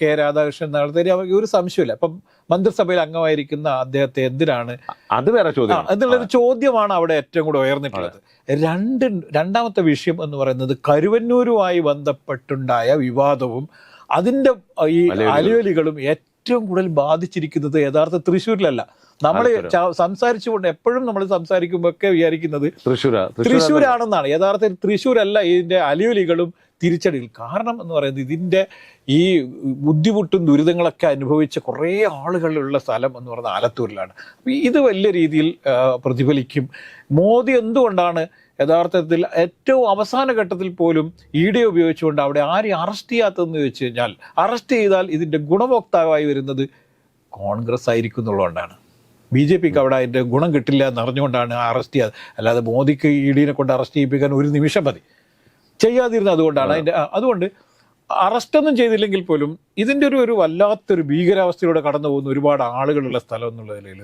കെ രാധാകൃഷ്ണൻ നടത്തി അവർക്ക് ഒരു സംശയമില്ല അപ്പം മന്ത്രിസഭയിൽ അംഗമായിരിക്കുന്ന അദ്ദേഹത്തെ എന്തിനാണ്? അത് വേറെ ചോദ്യം എന്നുള്ളൊരു ചോദ്യമാണ് അവിടെ ഏറ്റവും കൂടെ ഉയർന്നിട്ടുള്ളത്. രണ്ട് രണ്ടാമത്തെ വിഷയം എന്ന് പറയുന്നത് കരുവന്നൂരുമായി ബന്ധപ്പെട്ടുണ്ടായ വിവാദവും അതിന്റെ ഈ അലയൊലികളും. ഏറ്റവും കൂടുതൽ ബാധിച്ചിരിക്കുന്നത് യഥാർത്ഥ തൃശ്ശൂരിലല്ല. നമ്മൾ സംസാരിച്ചുകൊണ്ട് എപ്പോഴും നമ്മൾ സംസാരിക്കുമ്പോൾ ഒക്കെ വിചാരിക്കുന്നത് തൃശ്ശൂരാ തൃശ്ശൂരാണെന്നാണ്. യഥാർത്ഥത്തിൽ തൃശ്ശൂരല്ല ഇതിന്റെ അലിയൊലികളും തിരിച്ചടികൾ. കാരണം എന്ന് പറയുന്നത് ഇതിന്റെ ഈ ബുദ്ധിമുട്ടും ദുരിതങ്ങളൊക്കെ അനുഭവിച്ച കുറേ ആളുകളുള്ള സ്ഥലം എന്ന് പറയുന്നത് ആലത്തൂരിലാണ്. ഇത് വലിയ രീതിയിൽ പ്രതിഫലിക്കും. മോദി എന്തുകൊണ്ടാണ് യഥാർത്ഥത്തിൽ ഏറ്റവും അവസാന ഘട്ടത്തിൽ പോലും ഇ ഡി ഉപയോഗിച്ചുകൊണ്ട് അവിടെ ആരെയും അറസ്റ്റ് ചെയ്യാത്തതെന്ന് ചോദിച്ചു കഴിഞ്ഞാൽ അറസ്റ്റ് ചെയ്താൽ ഇതിന്റെ ഗുണഭോക്താവായി വരുന്നത് കോൺഗ്രസ് ആയിരിക്കും എന്നുള്ളതുകൊണ്ടാണ് ബി ജെ പിക്ക് അവിടെ അതിന്റെ ഗുണം കിട്ടില്ല എന്ന് അറിഞ്ഞുകൊണ്ടാണ് അറസ്റ്റ് ചെയ്യാതെ അല്ലാതെ മോദിക്ക് ഇ ഡിനെ കൊണ്ട് അറസ്റ്റ് ചെയ്യിപ്പിക്കാൻ ഒരു നിമിഷം മതി. ചെയ്യാതിരുന്നത് അതുകൊണ്ടാണ് അതിന്റെ അതുകൊണ്ട് അറസ്റ്റൊന്നും ചെയ്തില്ലെങ്കിൽ പോലും ഇതിന്റെ ഒരു ഒരു വല്ലാത്തൊരു ഭീകരാവസ്ഥയിലൂടെ കടന്നു പോകുന്ന ഒരുപാട് ആളുകളുള്ള സ്ഥലം എന്നുള്ള നിലയിൽ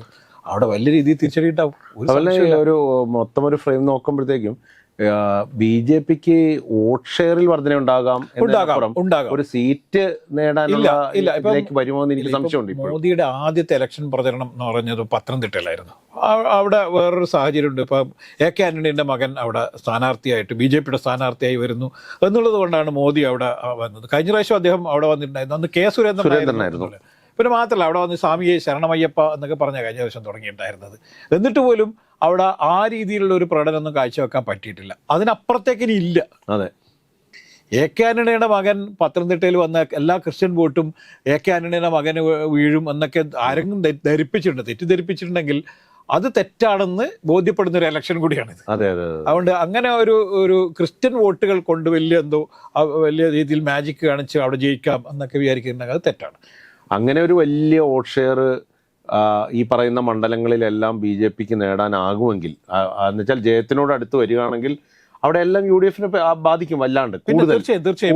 അവിടെ വലിയ രീതിയിൽ തിരിച്ചടിയിട്ടാവും ഒരു അതുപോലെ ഒരു മൊത്തം ഒരു ഫ്രെയിം നോക്കുമ്പോഴത്തേക്കും ബി ജെ പിക്ക് വോട്ട് ഷെയറിൽ വർധന ഉണ്ടാകാം ഒരു സീറ്റ് നേടാനുള്ള ഇല്ല, വരുമോ എന്ന് എനിക്ക് സംശയമുണ്ട് മോദിയുടെ ആദ്യത്തെ ഇലക്ഷൻ പ്രചരണം എന്ന് പറഞ്ഞത് പത്തനംതിട്ടയിലായിരുന്നു. അവിടെ വേറൊരു സാഹചര്യമുണ്ട്. ഇപ്പം എ കെ ആന്റണിയുടെ മകൻ അവിടെ സ്ഥാനാർത്ഥിയായിട്ട് ബി ജെ പിയുടെ സ്ഥാനാർത്ഥിയായി വരുന്നു എന്നുള്ളത് കൊണ്ടാണ് മോദി അവിടെ വന്നത്. കഴിഞ്ഞ പ്രാവശ്യം അദ്ദേഹം അവിടെ വന്നിട്ടുണ്ടായിരുന്നു. അന്ന് കെ സുരേന്ദ്രൻ. പിന്നെ മാത്രമല്ല അവിടെ വന്ന് സ്വാമിയെ ശരണമയ്യപ്പ എന്നൊക്കെ പറഞ്ഞ കഴിഞ്ഞ ദിവസം തുടങ്ങിയിട്ടുണ്ടായിരുന്നത്. എന്നിട്ട് പോലും അവിടെ ആ രീതിയിലുള്ള ഒരു പ്രകടനമൊന്നും കാഴ്ചവെക്കാൻ പറ്റിയിട്ടില്ല. അതിനപ്പുറത്തേക്ക് ഇനി ഇല്ല. അതെ. എ കെ ആന്റണിയുടെ മകൻ പത്തനംതിട്ടയിൽ വന്ന എല്ലാ ക്രിസ്ത്യൻ വോട്ടും എ കെ ആന്റണിയുടെ മകന് വീഴും എന്നൊക്കെ ആരെങ്കിലും ധരിപ്പിച്ചിട്ടുണ്ട് തെറ്റിദ്ധരിപ്പിച്ചിട്ടുണ്ടെങ്കിൽ അത് തെറ്റാണെന്ന് ബോധ്യപ്പെടുന്ന ഒരു ഇലക്ഷൻ കൂടിയാണിത്. അതെ അതെ അതെ. അതുകൊണ്ട് അങ്ങനെ ഒരു ഒരു ക്രിസ്ത്യൻ വോട്ടുകൾ കൊണ്ട് വലിയ എന്തോ വലിയ രീതിയിൽ മാജിക് കാണിച്ച് അവിടെ ജയിക്കാം എന്നൊക്കെ വിചാരിക്കുന്നുണ്ടെങ്കിൽ അത് തെറ്റാണ്. അങ്ങനെ ഒരു വലിയ വോട്ട് ഷെയർ ഈ പറയുന്ന മണ്ഡലങ്ങളിലെല്ലാം ബി ജെ പിക്ക് നേടാനാകുമെങ്കിൽ എന്നുവെച്ചാൽ ജയത്തിനോട് അടുത്ത് വരികയാണെങ്കിൽ അവിടെ എല്ലാം യു ഡി എഫിനെ ബാധിക്കും വല്ലാണ്ട്. കൂടുതൽ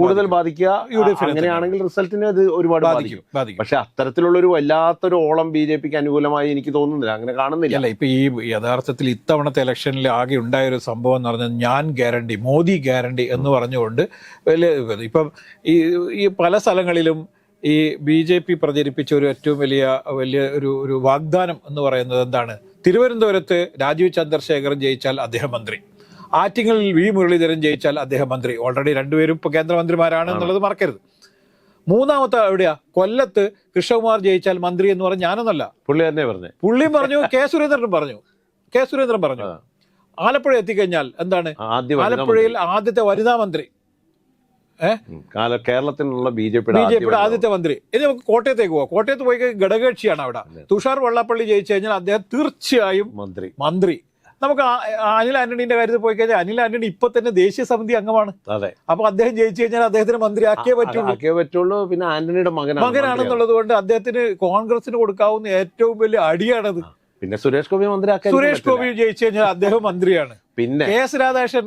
കൂടുതൽ ബാധിക്കുക. യു ഡി എഫ് അങ്ങനെയാണെങ്കിൽ റിസൾട്ടിനെ അത് ഒരുപാട് ബാധിക്കും പക്ഷെ അത്തരത്തിലുള്ള ഒരു വല്ലാത്തൊരു ഓളം ബി ജെ പിക്ക് അനുകൂലമായി എനിക്ക് തോന്നുന്നില്ല. അങ്ങനെ കാണുന്നില്ല. അല്ല ഇപ്പൊ ഈ യഥാർത്ഥത്തിൽ ഇത്തവണത്തെ ഇലക്ഷനിൽ ആകെ ഉണ്ടായ ഒരു സംഭവം എന്ന് പറഞ്ഞാൽ ഞാൻ ഗ്യാരണ്ടി മോദി ഗ്യാരണ്ടി എന്ന് പറഞ്ഞുകൊണ്ട് വലിയ ഇപ്പം ഈ പല സ്ഥലങ്ങളിലും ഈ ബി ജെ പി പ്രചരിപ്പിച്ച ഒരു ഏറ്റവും വലിയ വലിയ ഒരു ഒരു വാഗ്ദാനം എന്ന് പറയുന്നത് എന്താണ്? തിരുവനന്തപുരത്ത് രാജീവ് ചന്ദ്രശേഖരൻ ജയിച്ചാൽ അദ്ദേഹം മന്ത്രി. ആറ്റിങ്ങളിൽ വി മുരളീധരൻ ജയിച്ചാൽ അദ്ദേഹം മന്ത്രി. ഓൾറെഡി രണ്ടുപേരും ഇപ്പൊ കേന്ദ്രമന്ത്രിമാരാണ് എന്നുള്ളത് മറക്കരുത്. മൂന്നാമത്തെ എവിടെയാ? കൊല്ലത്ത് കൃഷ്ണകുമാർ ജയിച്ചാൽ മന്ത്രി എന്ന് പറഞ്ഞ ഞാനൊന്നല്ല. പുള്ളി തന്നെ പറഞ്ഞു. പുള്ളിയും പറഞ്ഞു കെ സുരേന്ദ്രൻ പറഞ്ഞു. കെ സുരേന്ദ്രൻ പറഞ്ഞു. ആലപ്പുഴ എത്തിക്കഴിഞ്ഞാൽ എന്താണ്? ആലപ്പുഴയിൽ ആദ്യത്തെ വനിതാ മന്ത്രി. കേരളത്തിലുള്ള ബി ജെ ബി ജെ പിയുടെ പിയുടെ ആദ്യത്തെ മന്ത്രി. ഇനി നമുക്ക് കോട്ടയത്തേക്ക് പോവാം. കോട്ടയത്ത് പോയി ഘടകകക്ഷിയാണ് അവിടെ. തുഷാർ വള്ളപ്പള്ളി ജയിച്ചു കഴിഞ്ഞാൽ അദ്ദേഹം തീർച്ചയായും മന്ത്രി. മന്ത്രി. നമുക്ക് അനിൽ ആന്റണിന്റെ കാര്യത്തിൽ പോയി കഴിഞ്ഞാൽ അനിൽ ആന്റണി ഇപ്പൊ തന്നെ ദേശീയ സമിതി അംഗമാണ്. അതെ. അപ്പൊ അദ്ദേഹം ജയിച്ചു കഴിഞ്ഞാൽ അദ്ദേഹത്തിന് മന്ത്രി ആക്കിയേ പറ്റുള്ളൂ. ആക്കിയേ പറ്റുള്ളൂ. പിന്നെ ആന്റണിയുടെ മകൻ. മകനാണെന്നുള്ളത് കൊണ്ട് അദ്ദേഹത്തിന് കോൺഗ്രസിന് കൊടുക്കാവുന്ന ഏറ്റവും വലിയ അടിയാണത്. പിന്നെ സുരേഷ് ഗോപി മന്ത്രി സുരേഷ് ഗോപി ജയിച്ചു കഴിഞ്ഞാൽ അദ്ദേഹം മന്ത്രിയാണ്. പിന്നെ കെ എസ് രാധാകൃഷ്ണൻ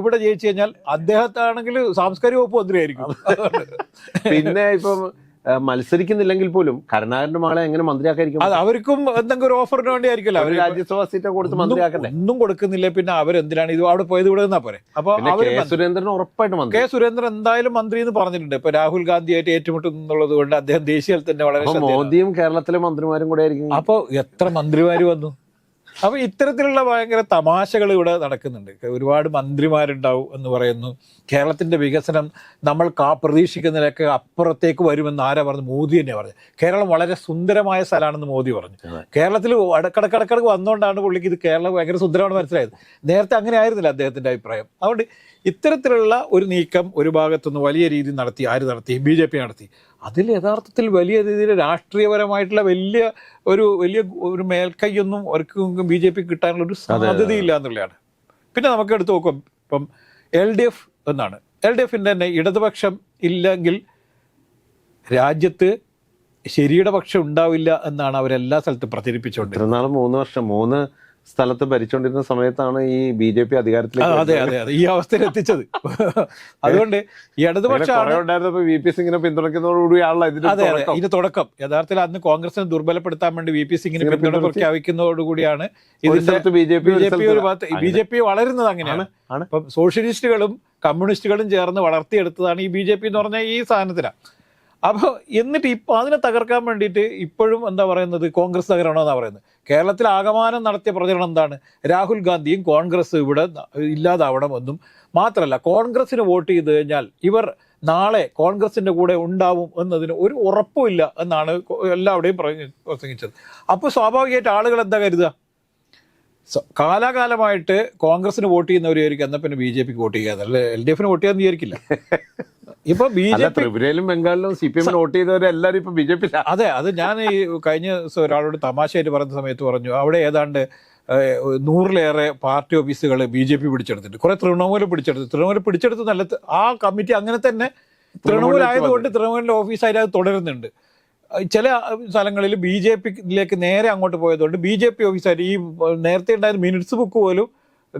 ഇവിടെ ജയിച്ചു കഴിഞ്ഞാൽ അദ്ദേഹത്താണെങ്കിൽ സാംസ്കാരിക വകുപ്പ് മന്ത്രിയായിരിക്കും. [laughs] പിന്നെ ഇപ്പം മത്സരിക്കുന്നില്ലെങ്കിൽ പോലും കരുണാകരന്റെ മകളെ എങ്ങനെ മന്ത്രിയാക്കായിരിക്കും? അത് അവർക്കും എന്തെങ്കിലും ഒരു ഓഫറിന് വേണ്ടി ആയിരിക്കില്ല അവർ രാജ്യസഭാ സീറ്റ് കൊടുത്ത് മന്ത്രിയാക്കണ്ടേ? ഒന്നും കൊടുക്കുന്നില്ല പിന്നെ അവരെന്തിനാണ് ഇത് അവിടെ പോയത് ഇവിടെ നിന്നാ പോരെ? അപ്പൊ സുരേന്ദ്രൻ ഉറപ്പായിട്ട് മന്ത്രി. കെ സുരേന്ദ്രൻ എന്തായാലും മന്ത്രി എന്ന് പറഞ്ഞിട്ടുണ്ട്. ഇപ്പൊ രാഹുൽ ഗാന്ധിയായിട്ട് ഏറ്റുമുട്ടുന്നുള്ളത് കൊണ്ട് അദ്ദേഹം ദേശീയ തന്നെ വളരെ മോദിയും കേരളത്തിലെ മന്ത്രിമാരും കൂടെ ആയിരിക്കും. അപ്പൊ എത്ര മന്ത്രിമാര് വന്നു? അപ്പൊ ഇത്തരത്തിലുള്ള ഭയങ്കര തമാശകൾ ഇവിടെ നടക്കുന്നുണ്ട്. ഒരുപാട് മന്ത്രിമാരുണ്ടാവും എന്ന് പറയുന്നു. കേരളത്തിന്റെ വികസനം നമ്മൾ കാ പ്രതീക്ഷിക്കുന്നതിലൊക്കെ അപ്പുറത്തേക്ക് വരുമെന്ന് ആരാ പറഞ്ഞു മോദി തന്നെ പറഞ്ഞു കേരളം വളരെ സുന്ദരമായ സ്ഥലമാണെന്ന് മോദി പറഞ്ഞു. കേരളത്തിൽ ഇടക്കിടക്കിടക്ക് വന്നുകൊണ്ടാണ് പുള്ളിക്ക് ഇത് കേരളം ഭയങ്കര സുന്ദരമാണ് മനസ്സിലായത്. നേരത്തെ അങ്ങനെ ആയിരുന്നില്ല അദ്ദേഹത്തിന്റെ അഭിപ്രായം. അതുകൊണ്ട് ഇത്തരത്തിലുള്ള ഒരു നീക്കം ഒരു ഭാഗത്തുനിന്ന് വലിയ രീതിയിൽ നടത്തി ആര് നടത്തി? ബി ജെ പി നടത്തി. അതിൽ യഥാർത്ഥത്തിൽ വലിയ രീതിയിൽ രാഷ്ട്രീയപരമായിട്ടുള്ള വലിയ ഒരു വലിയ ഒരു മേൽക്കൈയൊന്നും അവർക്ക് ബി ജെ പി കിട്ടാനുള്ള ഒരു സാധ്യതയില്ല എന്നുള്ളതാണ്. പിന്നെ നമുക്ക് എടുത്തു നോക്കാം. ഇപ്പം എൽ ഡി എഫ് എന്നാണ്. എൽ ഡി എഫിന്റെ തന്നെ ഇടതുപക്ഷം ഇല്ലെങ്കിൽ രാജ്യത്ത് ശരിയുടെ പക്ഷം ഉണ്ടാവില്ല എന്നാണ് അവരെല്ലാ സ്ഥലത്തും പ്രചരിപ്പിച്ചുകൊണ്ട് ഇത്ര നാൾ മൂന്ന് വർഷം മൂന്ന് സ്ഥലത്ത് ഭരിച്ചുകൊണ്ടിരുന്ന സമയത്താണ് ഈ ബി ജെ പി അധികാരത്തിലേക്ക് അതെ അതെ അതെ. ഈ അവസ്ഥയിൽ എത്തിച്ചത്. അതുകൊണ്ട് ഇടതുപക്ഷം വി പി സിംഗിനെ പിന്തുണയ്ക്കുന്നതോടുകൂടിയാണല്ലോ ഇതിന്റെ അതെ അതെ. തുടക്കം. ഇത് തുടക്കം. യഥാർത്ഥത്തിൽ അന്ന് കോൺഗ്രസിനെ ദുർബലപ്പെടുത്താൻ വേണ്ടി വി പി സിംഗിന് പിന്തുണ പ്രഖ്യാപിക്കുന്നതോടുകൂടിയാണ് ഇതിന്റെ ബി ജെ പി ഒരു ഭാഗത്ത് ബി ജെ പി വളരുന്നത് അങ്ങനെയാണ്. സോഷ്യലിസ്റ്റുകളും കമ്മ്യൂണിസ്റ്റുകളും ചേർന്ന് വളർത്തിയെടുത്തതാണ് ഈ ബി ജെ പി എന്ന് പറഞ്ഞ ഈ സാധനത്തിലാണ് അപ്പോൾ എന്നിട്ട് ഇപ്പൊ അതിനെ തകർക്കാൻ വേണ്ടിയിട്ട് ഇപ്പോഴും എന്താ പറയുന്നത്? കോൺഗ്രസ് തകരണമെന്നാണ് പറയുന്നത്. കേരളത്തിൽ ആകമാനം നടത്തിയ പ്രചരണം എന്താണ്? രാഹുൽ ഗാന്ധിയും കോൺഗ്രസ് ഇവിടെ ഇല്ലാതാവണമെന്നും മാത്രമല്ല കോൺഗ്രസിന് വോട്ട് ചെയ്ത് കഴിഞ്ഞാൽ ഇവർ നാളെ കോൺഗ്രസിന്റെ കൂടെ ഉണ്ടാവും എന്നതിന് ഒരു ഉറപ്പുമില്ല എന്നാണ് എല്ലാവരുടെയും പ്രസംഗിച്ചത്. അപ്പോൾ സ്വാഭാവികമായിട്ട് ആളുകൾ എന്താ കരുതുക? കാലാകാലമായിട്ട് കോൺഗ്രസിന് വോട്ട് ചെയ്യുന്നവരായിരിക്കും എന്നാൽ പിന്നെ ബി ജെ പിക്ക് വോട്ട് ചെയ്യാതെ അല്ലെ എൽ ഡി എഫിന് വോട്ട് ചെയ്യാന്ന് വിചാരിക്കില്ല. ഇപ്പൊ ബി ജെ പി ത്രിപുരയിലും ബംഗാളിലും സി പി എമ്മിന് വോട്ട് ചെയ്തവരെല്ലാരും ഇപ്പൊ ബി ജെ പി അതെ അത് ഞാൻ ഈ കഴിഞ്ഞ ദിവസം ഒരാളോട് തമാശയായിട്ട് പറഞ്ഞ സമയത്ത് പറഞ്ഞു അവിടെ ഏതാണ്ട് നൂറിലേറെ പാർട്ടി ഓഫീസുകൾ ബി ജെ പി പിടിച്ചെടുത്തിട്ടുണ്ട് കുറെ തൃണമൂല പിടിച്ചെടുത്തു തൃണമൂല പിടിച്ചെടുത്ത് നല്ല ആ കമ്മിറ്റി അങ്ങനെ തന്നെ തൃണമൂലായതുകൊണ്ട് തൃണമൂലിന്റെ ഓഫീസായിട്ട് അത് തുടരുന്നുണ്ട്. ചില സ്ഥലങ്ങളിൽ ബി ജെ പിയിലേക്ക് നേരെ അങ്ങോട്ട് പോയതുകൊണ്ട് ബി ജെ പി ഓഫീസർ ഈ നേരത്തെ ഉണ്ടായിരുന്ന മിനിറ്റ്സ് ബുക്ക് പോലും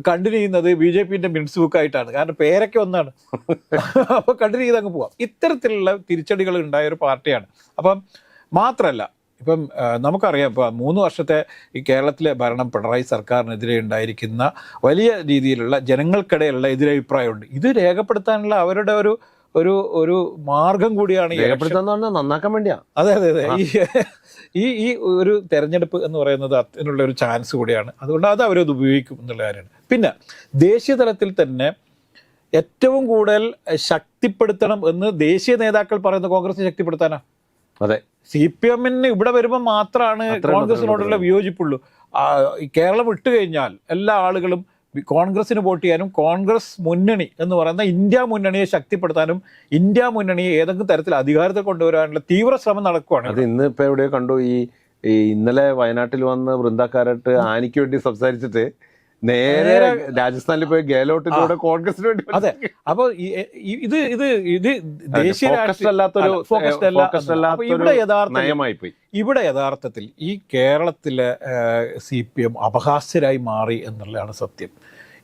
കണ്ടിന്യൂ ചെയ്യുന്നത് ബി ജെ പിന്റെ മിനിറ്റ്സ് ബുക്ക് ആയിട്ടാണ്. കാരണം പേരൊക്കെ ഒന്നാണ്. [laughs] അപ്പോൾ കണ്ടിന്യൂ ചെയ്ത് അങ്ങ് പോവാം. ഇത്തരത്തിലുള്ള തിരിച്ചടികൾ ഉണ്ടായ ഒരു പാർട്ടിയാണ്. അപ്പം മാത്രമല്ല ഇപ്പം നമുക്കറിയാം ഇപ്പം മൂന്ന് വർഷത്തെ ഈ കേരളത്തിലെ ഭരണം പിണറായി സർക്കാരിനെതിരെ ഉണ്ടായിരിക്കുന്ന വലിയ രീതിയിലുള്ള ജനങ്ങൾക്കിടയിലുള്ള എതിരഭിപ്രായമുണ്ട്. ഇത് രേഖപ്പെടുത്താനുള്ള അവരുടെ ഒരു ഒരു ഒരു മാർഗം കൂടിയാണ് നന്നാക്കാൻ വേണ്ടിയാ. അതെ അതെ അതെ. ഈ ഈ ഒരു തെരഞ്ഞെടുപ്പ് എന്ന് പറയുന്നത് അതിനുള്ള ഒരു ചാൻസ് കൂടിയാണ്. അതുകൊണ്ട് അത് അവരത് ഉപയോഗിക്കും എന്നുള്ള കാര്യമാണ്. പിന്നെ ദേശീയ തലത്തിൽ തന്നെ ഏറ്റവും കൂടുതൽ ശക്തിപ്പെടുത്തണം എന്ന് ദേശീയ നേതാക്കൾ പറയുന്ന കോൺഗ്രസ് ശക്തിപ്പെടുത്താനാ? അതെ. സി പി എമ്മിന് ഇവിടെ വരുമ്പോൾ മാത്രമാണ് കോൺഗ്രസിനോടുള്ള വിയോജിപ്പുള്ളൂ. കേരളം വിട്ടു കഴിഞ്ഞാൽ എല്ലാ ആളുകളും കോൺഗ്രസിന് വോട്ട് ചെയ്യാനും കോൺഗ്രസ് മുന്നണി എന്ന് പറയുന്ന ഇന്ത്യ മുന്നണിയെ ശക്തിപ്പെടുത്താനും ഇന്ത്യ മുന്നണിയെ ഏതെങ്കിലും തരത്തിൽ അധികാരത്തിൽ കൊണ്ടുവരാനുള്ള തീവ്ര ശ്രമം നടക്കുകയാണ് അത് ഇന്ന് ഇപ്പൊ എവിടെയോ കണ്ടു ഈ ഇന്നലെ വയനാട്ടിൽ വന്ന് വൃന്ദക്കാരട്ട് ആനിക്ക് വേണ്ടി സംസാരിച്ചിട്ട് നേരെ രാജസ്ഥാനിൽ പോയി ഗെഹ്ലോട്ടിലൂടെ കോൺഗ്രസിന് വേണ്ടി അതെ. അപ്പൊ ഇത് ഇത് ഇത് ദേശീയ ഇവിടെ നയമായി പോയി. ഇവിടെ യഥാർത്ഥത്തിൽ ഈ കേരളത്തിലെ സി പി എം അപഹാസ്യരായി മാറി എന്നുള്ളതാണ് സത്യം.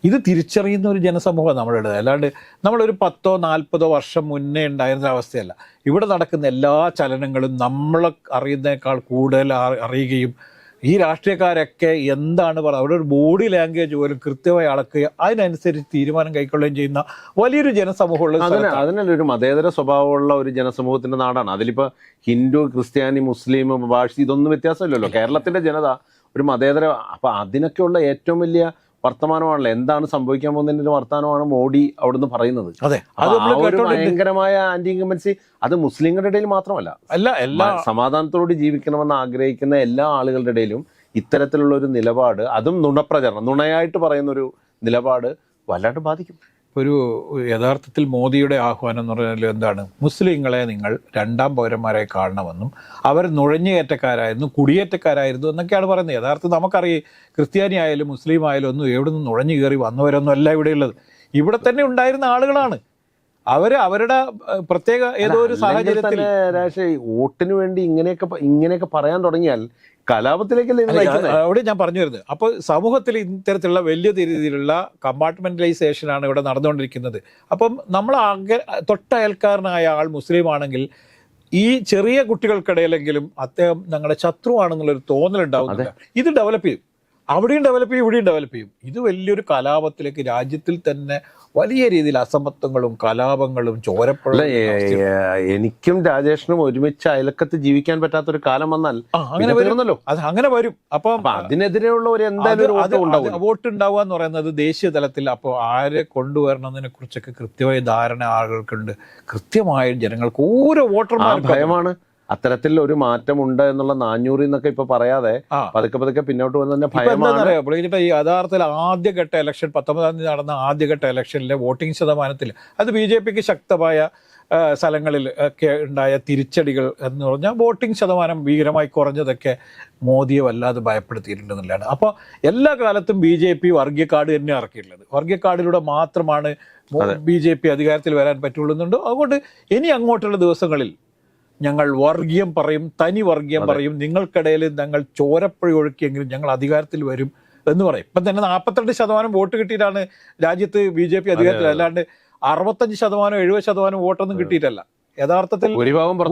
ഇത് തിരിച്ചറിയുന്ന ഒരു ജനസമൂഹം നമ്മളുടെ അല്ലാണ്ട് നമ്മളൊരു പത്തോ നാൽപ്പതോ വർഷം മുന്നേ ഉണ്ടായിരുന്ന അവസ്ഥയല്ല. ഇവിടെ നടക്കുന്ന എല്ലാ ചലനങ്ങളും നമ്മൾ അറിയുന്നതിനേക്കാൾ കൂടുതൽ അറിയുകയും ഈ രാഷ്ട്രീയക്കാരൊക്കെ എന്താണ് പറയുക? അവിടെ ഒരു ബോഡി ലാംഗ്വേജ് പോലും കൃത്യമായി അളക്കുക അതിനനുസരിച്ച് തീരുമാനം കൈക്കൊള്ളുകയും ചെയ്യുന്ന വലിയൊരു ജനസമൂഹമുള്ള അതിന് അതിനല്ല ഒരു മതേതര സ്വഭാവമുള്ള ഒരു ജനസമൂഹത്തിന്റെ നാടാണ്. അതിലിപ്പോ ഹിന്ദു ക്രിസ്ത്യാനി മുസ്ലിം ഭാഷ ഇതൊന്നും വ്യത്യാസമില്ലല്ലോ. കേരളത്തിന്റെ ജനത ഒരു മതേതര അപ്പൊ അതിനൊക്കെയുള്ള ഏറ്റവും വലിയ വർത്തമാനമാണല്ലോ. എന്താണ് സംഭവിക്കാൻ പോകുന്നതിന്റെ വർത്തമാനമാണ് മോഡി അവിടുന്ന് പറയുന്നത്. അതെ. ഭയങ്കരമായ ആന്റി ഇൻകമ്പൻസി അത് മുസ്ലിങ്ങളുടെ ഇടയിൽ മാത്രമല്ല. അല്ല എല്ലാ സമാധാനത്തോട് ജീവിക്കണമെന്ന് ആഗ്രഹിക്കുന്ന എല്ലാ ആളുകളുടെ ഇടയിലും ഇത്തരത്തിലുള്ള ഒരു നിലപാട് അതും നുണപ്രചരണം നുണയായിട്ട് പറയുന്ന ഒരു നിലപാട് വല്ലാണ്ട് ബാധിക്കും. ഒരു യഥാർത്ഥത്തിൽ മോദിയുടെ ആഹ്വാനം എന്ന് പറഞ്ഞാൽ എന്താണ്? മുസ്ലിങ്ങളെ നിങ്ങൾ രണ്ടാം പൗരന്മാരെ കാണണമെന്നും അവർ നുഴഞ്ഞുകയറ്റക്കാരായിരുന്നു കുടിയേറ്റക്കാരായിരുന്നു എന്നൊക്കെയാണ് പറയുന്നത്. യഥാർത്ഥത്തിൽ നമുക്കറിയാം ക്രിസ്ത്യാനി ആയാലും മുസ്ലിം ആയാലും ഒന്നും എവിടെ നിന്ന് നുഴഞ്ഞു കയറി വന്നവരൊന്നും അല്ല ഇവിടെയുള്ളത് ഇവിടെ തന്നെ ഉണ്ടായിരുന്ന ആളുകളാണ്. അവർ അവരുടെ പ്രത്യേക ഏതോ ഒരു സാഹചര്യത്തിൽ വോട്ടിന് വേണ്ടി ഇങ്ങനെയൊക്കെ ഇങ്ങനെയൊക്കെ പറയാൻ തുടങ്ങിയാൽ കലാപത്തിലേക്കല്ലേ അവിടെ ഞാൻ പറഞ്ഞു വരുന്നത്. അപ്പോൾ സമൂഹത്തിൽ ഇത്തരത്തിലുള്ള വലിയ രീതിയിലുള്ള കമ്പാർട്ട്മെന്റലൈസേഷൻ ആണ് ഇവിടെ നടന്നുകൊണ്ടിരിക്കുന്നത്. അപ്പം നമ്മൾ അങ്ങ തൊട്ടയൽക്കാരനായ ആൾ മുസ്ലിം ആണെങ്കിൽ ഈ ചെറിയ കുട്ടികൾക്കിടയിലെങ്കിലും അദ്ദേഹം ഞങ്ങളുടെ ശത്രുവാണെന്നുള്ളൊരു തോന്നലുണ്ടാവുന്നുണ്ട്. ഇത് ഡെവലപ്പ് ചെയ്യും. അവിടെയും ഡെവലപ്പ് ചെയ്യും ഇവിടെയും ഡെവലപ്പ് ചെയ്യും. ഇത് വലിയൊരു കലാപത്തിലേക്ക് രാജ്യത്തിൽ തന്നെ വലിയ രീതിയിൽ അസമത്വങ്ങളും കലാപങ്ങളും ചോരപ്പുഴ എനിക്കും രാജേഷിനും ഒരുമിച്ച് അയലക്കത്ത് ജീവിക്കാൻ പറ്റാത്ത ഒരു കാലം വന്നാൽ അങ്ങനെ വരുന്നല്ലോ അത് അങ്ങനെ വരും. അപ്പം അതിനെതിരെയുള്ള ഒരു എന്തായാലും വോട്ട് ഉണ്ടാവും ഉണ്ടാവുക എന്ന് പറയുന്നത് ദേശീയ തലത്തിൽ അപ്പോൾ ആരെ കൊണ്ടുവരണതിനെ കുറിച്ചൊക്കെ കൃത്യമായ ധാരണ ആളുകൾക്കുണ്ട്. കൃത്യമായ ജനങ്ങൾക്ക് ഓരോ വോട്ടർമാർ ഭയമാണ്. അത്തരത്തിൽ ഒരു മാറ്റമുണ്ട് എന്നുള്ള നാനൂറിൽ നിന്നൊക്കെ ഇപ്പൊ പറയാതെ പതുക്കെ പതുക്കെ പിന്നോട്ട് വന്ന് തന്നെ ഭയമാണ്. ഇനിയിപ്പോ ഈ യഥാർത്ഥത്തിൽ ആദ്യഘട്ട ഇലക്ഷൻ പത്തൊമ്പതാം തീയതി നടന്ന ആദ്യഘട്ട ഇലക്ഷനിലെ വോട്ടിംഗ് ശതമാനത്തിൽ അത് ബി ജെ പിക്ക് ശക്തമായ സ്ഥലങ്ങളിൽ ഒക്കെ ഉണ്ടായ തിരിച്ചടികൾ എന്ന് പറഞ്ഞാൽ വോട്ടിംഗ് ശതമാനം ഭീകരമായി കുറഞ്ഞതൊക്കെ മോദിയെ വല്ലാതെ ഭയപ്പെടുത്തിയിട്ടുണ്ടെന്നുള്ളതാണ് അപ്പോൾ എല്ലാ കാലത്തും ബി ജെ പി വർഗീയക്കാട് കാർഡ് തന്നെ ഇറക്കിയിട്ടുള്ളത്. വർഗീയക്കാടിലൂടെ മാത്രമാണ് ബി ജെ പി അധികാരത്തിൽ വരാൻ പറ്റുള്ളൂ എന്നുണ്ട്? അതുകൊണ്ട് ഇനി അങ്ങോട്ടുള്ള ദിവസങ്ങളിൽ ഞങ്ങൾ വർഗീയം പറയും തനി വർഗീയം പറയും. നിങ്ങൾക്കിടയിൽ ഞങ്ങൾ ചോരപ്പഴി ഒഴുക്കിയെങ്കിലും ഞങ്ങൾ അധികാരത്തിൽ വരും എന്ന് പറയും. ഇപ്പം തന്നെ നാൽപ്പത്തിരണ്ട് ശതമാനം വോട്ട് കിട്ടിയിട്ടാണ് രാജ്യത്ത് ബി ജെ പി അധികാരത്തിൽ. അല്ലാണ്ട് അറുപത്തഞ്ച് ശതമാനം എഴുപത് ശതമാനം വോട്ടൊന്നും കിട്ടിയിട്ടല്ല. യഥാർത്ഥത്തിൽ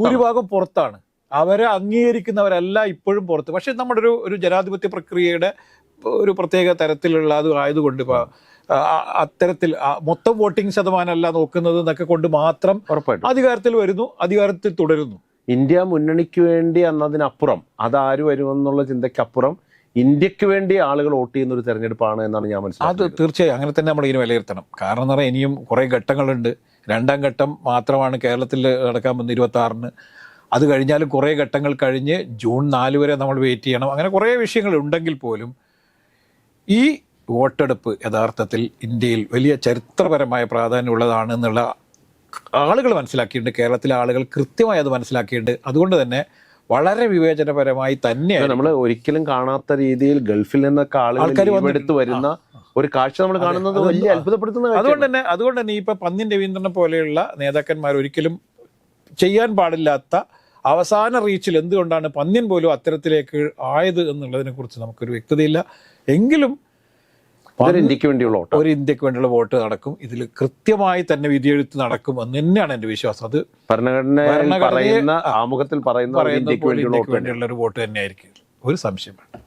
ഭൂരിഭാഗം പുറത്താണ്. അവരെ അംഗീകരിക്കുന്നവരല്ല ഇപ്പോഴും പുറത്ത്. പക്ഷെ നമ്മുടെ ഒരു ഒരു ജനാധിപത്യ പ്രക്രിയയുടെ ഒരു പ്രത്യേക തരത്തിലുള്ള അത് ആയതുകൊണ്ട് ഇപ്പൊ ആ, അത്തരത്തിൽ മൊത്തം വോട്ടിംഗ് ശതമാനമല്ല നോക്കുന്നത് എന്നൊക്കെ കൊണ്ട് മാത്രം ഉറപ്പായിട്ടും. അധികാരത്തിൽ വരുന്നു അധികാരത്തിൽ തുടരുന്നു. ഇന്ത്യ മുന്നണിക്ക് വേണ്ടി എന്നതിനപ്പുറം അതാര് വരുമെന്നുള്ള ചിന്തയ്ക്കപ്പുറം ഇന്ത്യയ്ക്ക് വേണ്ടി ആളുകൾ വോട്ട് ചെയ്യുന്ന ഒരു തെരഞ്ഞെടുപ്പാണ് എന്നാണ് ഞാൻ മനസ്സിലാക്കുന്നത്. അത് തീർച്ചയായും അങ്ങനെ തന്നെ നമ്മൾ ഇതിനെ വിലയിരുത്തണം. കാരണം എന്ന് പറഞ്ഞാൽ ഇനിയും കുറേ ഘട്ടങ്ങളുണ്ട്. രണ്ടാം ഘട്ടം മാത്രമാണ് കേരളത്തിൽ നടക്കാൻ പോകുന്ന ഇരുപത്തി ആറിന് അത് കഴിഞ്ഞാലും കുറേ ഘട്ടങ്ങൾ കഴിഞ്ഞ് ജൂൺ നാല് വരെ നമ്മൾ വെയിറ്റ് ചെയ്യണം. അങ്ങനെ കുറേ വിഷയങ്ങൾ ഉണ്ടെങ്കിൽ പോലും ഈ വോട്ടെടുപ്പ് യഥാർത്ഥത്തിൽ ഇന്ത്യയിൽ വലിയ ചരിത്രപരമായ പ്രാധാന്യമുള്ളതാണ് എന്നുള്ള ആളുകൾ മനസ്സിലാക്കിയിട്ടുണ്ട്. കേരളത്തിലെ ആളുകൾ കൃത്യമായി അത് മനസ്സിലാക്കിയിട്ടുണ്ട്. അതുകൊണ്ട് തന്നെ വളരെ വിവേചനപരമായി തന്നെ നമ്മൾ ഒരിക്കലും കാണാത്ത രീതിയിൽ ഗൾഫിൽ നിന്നൊക്കെ ആൾക്കാര് എടുത്ത് വരുന്ന ഒരു കാഴ്ച നമ്മൾ കാണുന്നത് വലിയ അത്ഭുതപ്പെടുത്തുന്ന അതുകൊണ്ട് തന്നെ അതുകൊണ്ട് തന്നെ ഇപ്പൊ പന്നിൻ രവീന്ദ്രനെ പോലെയുള്ള നേതാക്കന്മാർ ഒരിക്കലും ചെയ്യാൻ പാടില്ലാത്ത അവസാന റീച്ചിൽ എന്തുകൊണ്ടാണ് പന്ന്യൻ പോലും അത്തരത്തിലേക്ക് ആയത് എന്നുള്ളതിനെ കുറിച്ച് നമുക്കൊരു വ്യക്തതയില്ല. എങ്കിലും ഇന്ത്യയ്ക്ക് വേണ്ടിയുള്ള വോട്ട് ഒരു ഇന്ത്യയ്ക്ക് വേണ്ടിയുള്ള വോട്ട് നടക്കും. ഇതിൽ കൃത്യമായി തന്നെ വിധിയെഴുത്ത് നടക്കും എന്ന് തന്നെയാണ് എന്റെ വിശ്വാസം. അത് ഭരണഘടന പറയുന്ന ആമുഖത്തിൽ പറയുന്ന ഇന്ത്യയ്ക്ക് വേണ്ടിയുള്ള ഒരു വോട്ട് തന്നെയായിരിക്കും. ഒരു സംശയം വേണ്ട.